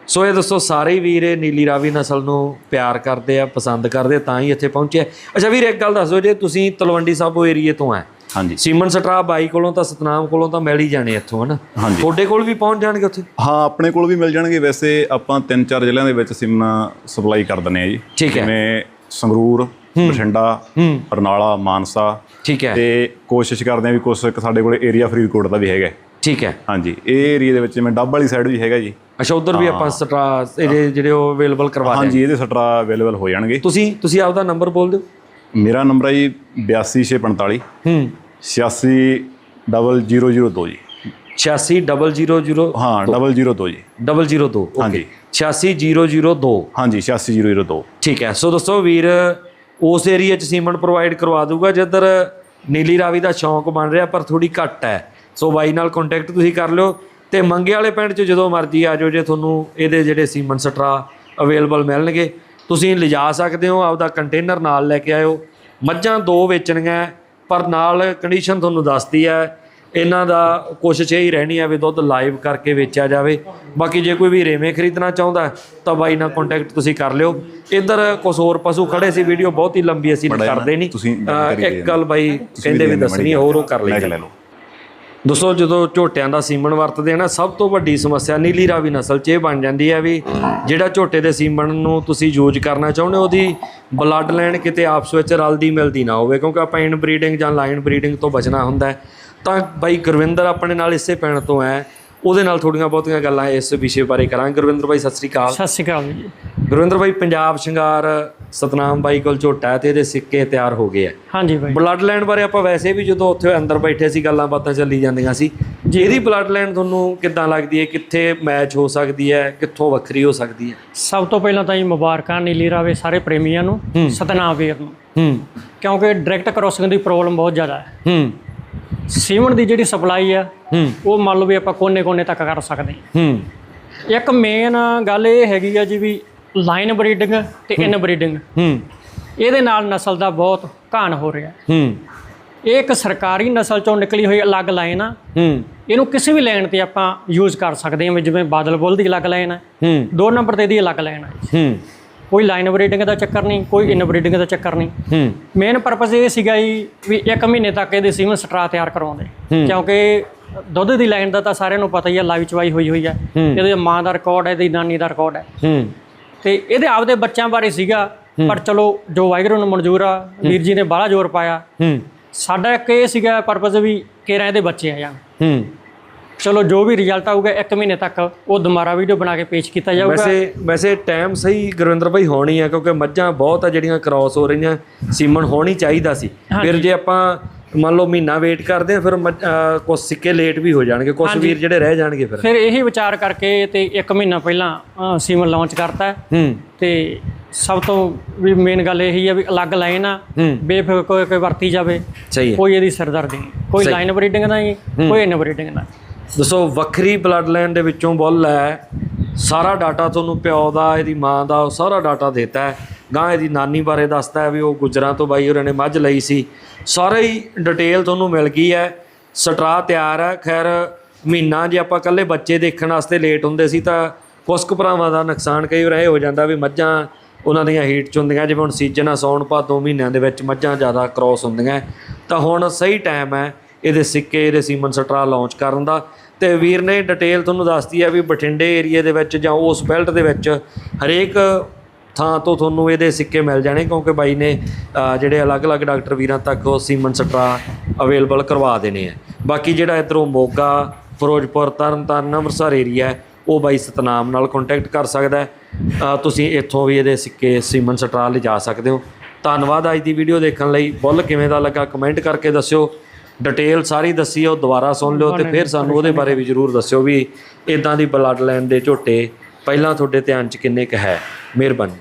ਸੋ ਇਹ ਦੱਸੋ ਸਾਰੇ ਹੀ ਵੀਰ ਨੀਲੀ ਰਾਵੀ ਨਸਲ ਨੂੰ ਪਿਆਰ ਕਰਦੇ ਆ ਪਸੰਦ ਕਰਦੇ ਆ, ਤਾਂ ਹੀ ਇੱਥੇ ਪਹੁੰਚੇ। ਅੱਛਾ ਵੀਰ ਇੱਕ ਗੱਲ ਦੱਸੋ ਜੇ ਤੁਸੀਂ ਤਲਵੰਡੀ ਸਾਬੋ ਏਰੀਏ ਤੋਂ ਆ ਹਾਂਜੀ। ਸੀਮਨ ਸਟਰਾ ਬਾਈ ਕੋਲੋਂ ਤਾਂ ਸਤਨਾਮ ਕੋਲੋਂ ਤਾਂ ਮਿਲ ਹੀ ਜਾਣੇ ਇੱਥੋਂ ਹਨਾ ਹਾਂਜੀ। ਤੁਹਾਡੇ ਕੋਲ ਵੀ ਪਹੁੰਚ ਜਾਣਗੇ ਉੱਥੇ? ਹਾਂ ਆਪਣੇ ਕੋਲ ਵੀ ਮਿਲ ਜਾਣਗੇ। ਵੈਸੇ ਆਪਾਂ ਤਿੰਨ ਚਾਰ ਜ਼ਿਲ੍ਹਿਆਂ ਦੇ ਵਿੱਚ ਸਿਮਨਾ ਸਪਲਾਈ ਕਰ ਦਿੰਦੇ ਆ ਜੀ। ਠੀਕ ਹੈ। ਜਿਵੇਂ ਸੰਗਰੂਰ ਬਠਿੰਡਾ ਬਰਨਾਲਾ ਮਾਨਸਾ। ਠੀਕ ਹੈ। ਤੇ ਕੋਸ਼ਿਸ਼ ਕਰਦੇ ਆ ਵੀ ਕੁਛ ਇੱਕ ਸਾਡੇ ਕੋਲ ਏਰੀਆ ਫਰੀਦਕੋਟ ਦਾ ਵੀ ਹੈਗਾ। ਠੀਕ ਹੈ। ਹਾਂਜੀ ਇਹ ਏਰੀਆ ਦੇ ਵਿੱਚ ਜਿਵੇਂ ਡੱਬ ਵਾਲੀ ਸਾਈਡ ਵੀ ਹੈਗਾ ਜੀ। ਅੱਛਾ ਉਧਰ ਵੀ ਆਪਾਂ ਸਟਰਾ ਇਹਦੇ ਜਿਹੜੇ ਉਹ ਅਵੇਲੇਬਲ ਕਰਵਾ ਦਿਆਂਗੇ। ਹਾਂਜੀ ਇਹਦੇ ਸਟਰਾ ਅਵੇਲੇਬਲ ਹੋ ਜਾਣਗੇ। ਤੁਸੀਂ ਤੁਸੀਂ ਆਪਦਾ ਨੰਬਰ ਬੋਲ ਦਿਓ। ਮੇਰਾ ਨੰਬਰ ਹੈ ਜੀ 82645 ਹੂੰ। 86002 ਜੀ। 86000 ਹਾਂ 002 ਜੀ। 002 ਹਾਂਜੀ। 86002 ਹਾਂਜੀ 86002 ਠੀਕ ਹੈ। ਸੋ ਦੋਸਤੋ ਵੀਰ ਉਸ ਏਰੀਆ 'ਚ ਸੀਮਨ ਪ੍ਰੋਵਾਈਡ ਕਰਵਾ ਦੂਗਾ ਜਿੱਧਰ ਨੀਲੀ ਰਾਵੀ ਦਾ ਸ਼ੌਂਕ ਬਣ ਰਿਹਾ, ਪਰ ਥੋੜੀ ਘੱਟ ਹੈ। ਸੋ ਬਾਈ ਨਾਲ ਕੰਟੈਕਟ ਤੁਸੀਂ ਕਰ ਲਿਓ ਤੇ ਮੰਗੇ ਵਾਲੇ ਪਿੰਡ 'ਚ ਜਦੋਂ ਮਰਜ਼ੀ ਆ ਜਾਓ ਜੇ ਤੁਹਾਨੂੰ ਇਹਦੇ ਜਿਹੜੇ ਸੀਮਨ ਸਟਰਾ ਅਵੇਲੇਬਲ ਮਿਲਣਗੇ, ਤੁਸੀਂ ਲਿਜਾ ਸਕਦੇ ਹੋ, ਆਪਦਾ ਕੰਟੇਨਰ ਨਾਲ ਲੈ ਕੇ ਆਇਓ। ਮੱਝਾਂ ਦੋ ਵੇਚਣੀਆਂ, ਪਰ ਨਾਲ ਕੰਡੀਸ਼ਨ ਤੁਹਾਨੂੰ ਦੱਸਦੀ ਹੈ ਇਹਨਾਂ ਦਾ ਕੋਸ਼ਿਸ਼ ਇਹ ਹੀ ਰਹਿਣੀ ਹੈ ਵੀ ਦੁੱਧ ਲਾਈਵ ਕਰਕੇ ਵੇਚਿਆ ਜਾਵੇ। ਬਾਕੀ ਜੇ ਕੋਈ ਵੀ ਰੇਵੇਂ ਖਰੀਦਣਾ ਚਾਹੁੰਦਾ ਤਾਂ ਬਾਈ ਨਾਲ ਕੰਟੈਕਟ ਤੁਸੀਂ ਕਰ ਲਿਓ। ਇੱਧਰ ਕੁਝ ਹੋਰ ਪਸ਼ੂ ਖੜੇ ਸੀ ਵੀਡੀਓ ਬਹੁਤ ਹੀ ਲੰਬੀ ਅਸੀਂ ਕਰਦੇ ਨਹੀਂ ਇੱਕ ਗੱਲ ਬਾਈ ਕਹਿੰਦੇ ਵੀ ਦੱਸਣੀ ਹੋਰ ਉਹ ਕਰ ਲਈ ਦੋਸਤੋ ਜਦੋਂ ਝੋਟਿਆਂ ਦਾ ਸੀਮਨ ਵਰਤਦੇ ਆ ਨਾ ਸਭ ਤੋਂ ਵੱਡੀ ਸਮੱਸਿਆ ਨੀਲੀ ਰਾਵੀ ਨਸਲ 'ਚ ਇਹ ਬਣ ਜਾਂਦੀ ਹੈ ਵੀ ਜਿਹੜਾ ਝੋਟੇ ਦੇ ਸੀਮਨ ਨੂੰ ਤੁਸੀਂ ਯੂਜ਼ ਕਰਨਾ ਚਾਹੁੰਦੇ ਹੋ ਉਹਦੀ ਬਲੱਡ ਲਾਈਨ ਕਿਤੇ ਆਪਸ ਵਿੱਚ ਰਲਦੀ ਮਿਲਦੀ ਨਾ ਹੋਵੇ ਕਿਉਂਕਿ ਆਪਾਂ ਇਨ ਬਰੀਡਿੰਗ ਜਾਂ ਲਾਈਨ ਬਰੀਡਿੰਗ ਤੋਂ ਬਚਣਾ ਹੁੰਦਾ ਹੈ। ਤਾਂ ਬਾਈ ਗੁਰਵਿੰਦਰ ਆਪਣੇ ਨਾਲ ਇਸੇ ਪਿੰਡ ਤੋਂ ਹੈ। ਉਹਦੇ ਨਾਲ ਥੋੜੀਆਂ ਬਹੁਤੀਆਂ ਗੱਲਾਂ ਇਸ ਵਿਸ਼ੇ ਬਾਰੇ ਕਰਾਂਗੇ। ਗੁਰਵਿੰਦਰ ਬਾਈ ਸਤਿ ਸ੍ਰੀ ਅਕਾਲ। ਸਤਿ ਸ਼੍ਰੀ ਅਕਾਲ ਜੀ। ਗੁਰਵਿੰਦਰ ਬਾਈ ਪੰਜਾਬ ਸ਼ਿੰਗਾਰ ਸਤਨਾਮ ਬਾਈ ਕੋਲ ਝੋਟਾ ਤੇ ਇਹਦੇ ਸਿੱਕੇ ਤਿਆਰ ਹੋ ਗਏ ਆ ਹਾਂਜੀ ਬਾਈ। ਬਲੱਡ ਲਾਈਨ ਬਾਰੇ ਆਪਾਂ ਵੈਸੇ ਵੀ ਜਦੋਂ ਉੱਥੇ ਅੰਦਰ ਬੈਠੇ ਸੀ ਗੱਲਾਂ ਬਾਤਾਂ ਚੱਲੀ ਜਾਂਦੀਆਂ ਸੀ। ਇਹਦੀ ਬਲੱਡ ਲਾਈਨ ਤੁਹਾਨੂੰ ਕਿੱਦਾਂ ਲੱਗਦੀ ਹੈ? ਕਿੱਥੇ ਮੈਚ ਹੋ ਸਕਦੀ ਹੈ? ਕਿੱਥੋਂ ਵੱਖਰੀ ਹੋ ਸਕਦੀ ਹੈ? ਸਭ ਤੋਂ ਪਹਿਲਾਂ ਤਾਂ ਜੀ ਮੁਬਾਰਕਾਂ ਨੀਲੀ ਰਾਵੇ ਸਾਰੇ ਪ੍ਰੇਮੀਆਂ ਨੂੰ ਸਤਨਾਮ ਵੀਰ ਨੂੰ। ਹੂੰ। ਕਿਉਂਕਿ ਡਾਇਰੈਕਟ ਕ੍ਰੋਸਿੰਗ ਦੀ ਪ੍ਰੋਬਲਮ ਬਹੁਤ ਜ਼ਿਆਦਾ ਹੈ। ਹੂੰ। ਸੀਮਨ ਦੀ ਜਿਹੜੀ ਸਪਲਾਈ ਆ ਉਹ ਮੰਨ ਲਓ ਵੀ ਆਪਾਂ ਕੋਨੇ-ਕੋਨੇ ਤੱਕ ਕਰ ਸਕਦੇ ਹਾਂ। ਇੱਕ ਮੇਨ ਗੱਲ ਇਹ ਹੈਗੀ ਆ ਜੀ ਵੀ ਲਾਈਨ ਬਰੀਡਿੰਗ ਤੇ ਇਨ ਬਰੀਡਿੰਗ ਇਹਦੇ ਨਾਲ ਨਸਲ ਦਾ ਬਹੁਤ ਘਾਣ ਹੋ ਰਿਹਾ। ਹੂੰ। ਇਹ ਇੱਕ ਸਰਕਾਰੀ ਨਸਲ ਚੋਂ ਨਿਕਲੀ ਹੋਈ ਅਲੱਗ ਲਾਈਨ ਆ। ਹੂੰ। ਇਹਨੂੰ ਕਿਸੇ ਵੀ ਲਾਈਨ ਤੇ ਆਪਾਂ ਯੂਜ਼ ਕਰ ਸਕਦੇ ਹਾਂ ਜਿਵੇਂ ਬਾਦਲ ਬੁੱਲ ਦੀ ਅਲੱਗ ਲਾਈਨ ਹੂੰ। ਦੋ ਨੰਬਰ ਤੇ ਇਹਦੀ ਅਲੱਗ ਲਾਈਨ ਹੈ ਹੂੰ। ਕੋਈ ਲਾਈਨ ਬਰੀਡਿੰਗ ਦਾ ਚੱਕਰ ਨਹੀਂ ਕੋਈ ਇਨ ਬਰੀਡਿੰਗ ਦਾ ਚੱਕਰ ਨਹੀਂ। ਹੂੰ। ਮੇਨ ਪਰਪਸ ਇਹ ਸੀਗਾ ਜੀ ਵੀ ਇੱਕ ਮਹੀਨੇ ਤੱਕ ਇਹਦੇ ਸੀਮਨ ਸਟਰਾ ਤਿਆਰ ਕਰਵਾਉਂਦੇ ਕਿਉਂਕਿ ਦੁੱਧ ਦੀ ਲਾਈਨ ਦਾ ਤਾਂ ਸਾਰਿਆਂ ਨੂੰ ਪਤਾ ਹੀ ਹੈ ਲਾਈਵ ਚਵਾਈ ਹੋਈ ਹੋਈ ਹੈ। ਇਹਦੇ ਮਾਂ ਦਾ ਰਿਕਾਰਡ ਹੈ ਇਹਦੀ ਨਾਨੀ ਦਾ ਰਿਕਾਰਡ ਹੈ। ਹੂੰ। ਤੇ ਇਹਦੇ ਆਪਦੇ ਬੱਚਿਆਂ ਬਾਰੇ ਸੀਗਾ ਪਰ ਚਲੋ ਜੋ ਵਾਹਿਗੁਰੂ ਨੂੰ ਮਨਜ਼ੂਰ ਆ ਵੀਰ ਜੀ ਨੇ ਬਾਹਲਾ ਜ਼ੋਰ ਪਾਇਆ। ਹੂੰ। ਸਾਡਾ ਇੱਕ ਇਹ ਸੀਗਾ ਪਰਪਸ ਵੀ ਕਿਹੜਾ ਇਹਦੇ ਬੱਚੇ ਆ ਹੂੰ। ਚਲੋ ਜੋ ਵੀ ਰਿਜ਼ਲਟ ਆਊਗਾ ਇੱਕ ਮਹੀਨੇ ਤੱਕ ਉਹ ਦੁਬਾਰਾ ਵੀਡੀਓ ਬਣਾ ਕੇ ਪੇਸ਼ ਕੀਤਾ ਜਾਊਗਾ। ਵੈਸੇ ਵੈਸੇ ਟਾਈਮ ਸਹੀ ਗੁਰਵਿੰਦਰ ਭਾਈ ਹੋਣੀ ਆ ਕਿਉਂਕਿ ਮੱਝਾਂ ਬਹੁਤ ਆ ਜਿਹੜੀਆਂ ਕ੍ਰਾਸ ਹੋ ਰਹੀਆਂ ਸੀਮਨ ਹੋਣੀ ਚਾਹੀਦਾ ਸੀ। ਫਿਰ ਜੇ ਆਪਾਂ ਮੰਨ ਲਓ ਮਹੀਨਾ ਵੇਟ ਕਰਦੇ ਆ ਫਿਰ ਕੁਝ ਸਿੱਕੇ ਲੇਟ ਵੀ ਹੋ ਜਾਣਗੇ ਕੁਝ ਵੀਰ ਜਿਹੜੇ ਰਹਿ ਜਾਣਗੇ ਫਿਰ। ਫਿਰ ਇਹੀ ਵਿਚਾਰ ਕਰਕੇ ਤੇ ਇੱਕ ਮਹੀਨਾ ਪਹਿਲਾਂ ਸੀਮਨ ਲਾਂਚ ਕਰਤਾ। ਹੈ। ਹੂੰ ਤੇ ਸਭ ਤੋਂ ਵੀ ਮੇਨ ਗੱਲ ਇਹੀ ਹੈ ਵੀ ਅਲੱਗ ਲਾਈਨ ਆ। ਹੂੰ। ਬੇਫਿਕਰ ਕੋਈ ਕੋਈ ਵਰਤੀ ਜਾਵੇ। ਹੈ। ਕੋਈ ਇਹਦੀ ਸਿਰਦਰਦੀ ਨਹੀਂ। ਕੋਈ ਲਾਈਨ ਬਰੀਡਿੰਗ ਨਹੀਂ ਕੋਈ ਇਨ ਬਰੀਡਿੰਗ ਨਹੀਂ। ਦੱਸੋ, ਵੱਖਰੀ ਬਲੱਡ ਲਾਈਨ ਦੇ ਵਿੱਚੋਂ ਬੁੱਲ ਹੈ ਸਾਰਾ ਡਾਟਾ ਤੁਹਾਨੂੰ ਪਿਓ ਦਾ, ਇਹਦੀ ਮਾਂ ਦਾ, ਉਹ ਸਾਰਾ ਡਾਟਾ ਦਿੱਤਾ ਹੈ। ਗਾਂ ਇਹਦੀ ਨਾਨੀ ਬਾਰੇ ਦੱਸਦਾ ਹੈ ਵੀ ਉਹ ਗੁਜਰਾਂ ਤੋਂ ਬਾਈ ਹੋਰਾਂ ਨੇ ਮੱਝ ਲਈ ਸੀ। ਸਾਰਾ ਹੀ ਡਿਟੇਲ ਤੁਹਾਨੂੰ ਮਿਲ ਗਈ ਹੈ। ਸਟਰਾ ਤਿਆਰ ਹੈ। ਖੈਰ, ਮਹੀਨਾ ਜੇ ਆਪਾਂ ਇਕੱਲੇ ਬੱਚੇ ਦੇਖਣ ਵਾਸਤੇ ਲੇਟ ਹੁੰਦੇ ਸੀ ਤਾਂ ਕੁਛ ਭਰਾਵਾਂ ਦਾ ਨੁਕਸਾਨ ਕਈ ਵਾਰ ਇਹ ਹੋ ਜਾਂਦਾ ਵੀ ਮੱਝਾਂ ਉਹਨਾਂ ਦੀਆਂ ਹੀਟ ਚ ਹੁੰਦੀਆਂ, ਜਿਵੇਂ ਹੁਣ ਸੀਜ਼ਨ ਆ ਸੌਣ ਭਾਦੋਂ ਮਹੀਨਿਆਂ ਦੇ ਵਿੱਚ ਮੱਝਾਂ ਜ਼ਿਆਦਾ ਕ੍ਰਾਸ ਹੁੰਦੀਆਂ। ਤਾਂ ਹੁਣ ਸਹੀ ਟਾਈਮ ਹੈ। ਇਹਦੇ ਸਿੱਕੇ, ਇਹਦੇ ਸੀਮਨ ਸਟਰਾ ਲਾਂਚ ਕਰਨ ਦਾ। ਤੇ ਵੀਰ ਨੇ ਡਿਟੇਲ ਤੁਹਾਨੂੰ ਦੱਸਦੀ ਹੈ ਵੀ ਬਠਿੰਡੇ ਏਰੀਆ ਦੇ ਵਿੱਚ ਜਾਂ ਉਸ ਬੈਲਟ ਦੇ ਵਿੱਚ ਹਰੇਕ ਥਾਂ ਤੋਂ ਤੁਹਾਨੂੰ ਇਹਦੇ ਸਿੱਕੇ ਮਿਲ ਜਾਣੇ, ਕਿਉਂਕਿ ਬਾਈ ਨੇ ਜਿਹੜੇ ਅਲੱਗ-ਅਲੱਗ ਡਾਕਟਰ ਵੀਰਾਂ ਤੱਕ ਉਹ ਸੀਮਨ ਸਟਰਾ ਅਵੇਲੇਬਲ ਕਰਵਾ ਦੇਣੇ ਆ ਬਾਕੀ ਜਿਹੜਾ ਇਧਰੋਂ ਮੋਗਾ, ਫਿਰੋਜ਼ਪੁਰ, ਤਰਨਤਾਰਨ, ਅੰਮ੍ਰਿਤਸਰ ਏਰੀਆ ਉਹ ਬਾਈ ਸਤਨਾਮ ਨਾਲ ਕੰਟੈਕਟ ਕਰ ਸਕਦਾ ਤੁਸੀਂ ਇੱਥੋਂ ਵੀ ਇਹਦੇ ਸਿੱਕੇ ਸੀਮਨ ਸਟਰਾ ਲਿਜਾ ਸਕਦੇ ਹੋ। ਧੰਨਵਾਦ ਅੱਜ ਦੀ ਵੀਡੀਓ ਦੇਖਣ ਲਈ। ਬੁੱਲ ਕਿਵੇਂ ਦਾ ਲੱਗਾ ਕਮੈਂਟ ਕਰਕੇ ਦੱਸਿਓ। ਡਿਟੇਲ ਸਾਰੀ ਦੱਸੀ ਉਹ ਦੁਬਾਰਾ ਸੁਣ ਲਿਓ ਤੇ ਫਿਰ ਸਾਨੂੰ ਉਹਦੇ ਬਾਰੇ ਵੀ ਜਰੂਰ ਦੱਸਿਓ ਵੀ ਇਦਾਂ ਦੀ ਬਲੱਡ ਲਾਈਨ ਦੇ ਝੋਟੇ ਪਹਿਲਾਂ ਤੁਹਾਡੇ ਧਿਆਨ 'ਚ ਕਿੰਨੇ ਕੁ ਹੈ? ਮਿਹਰਬਾਨੀ।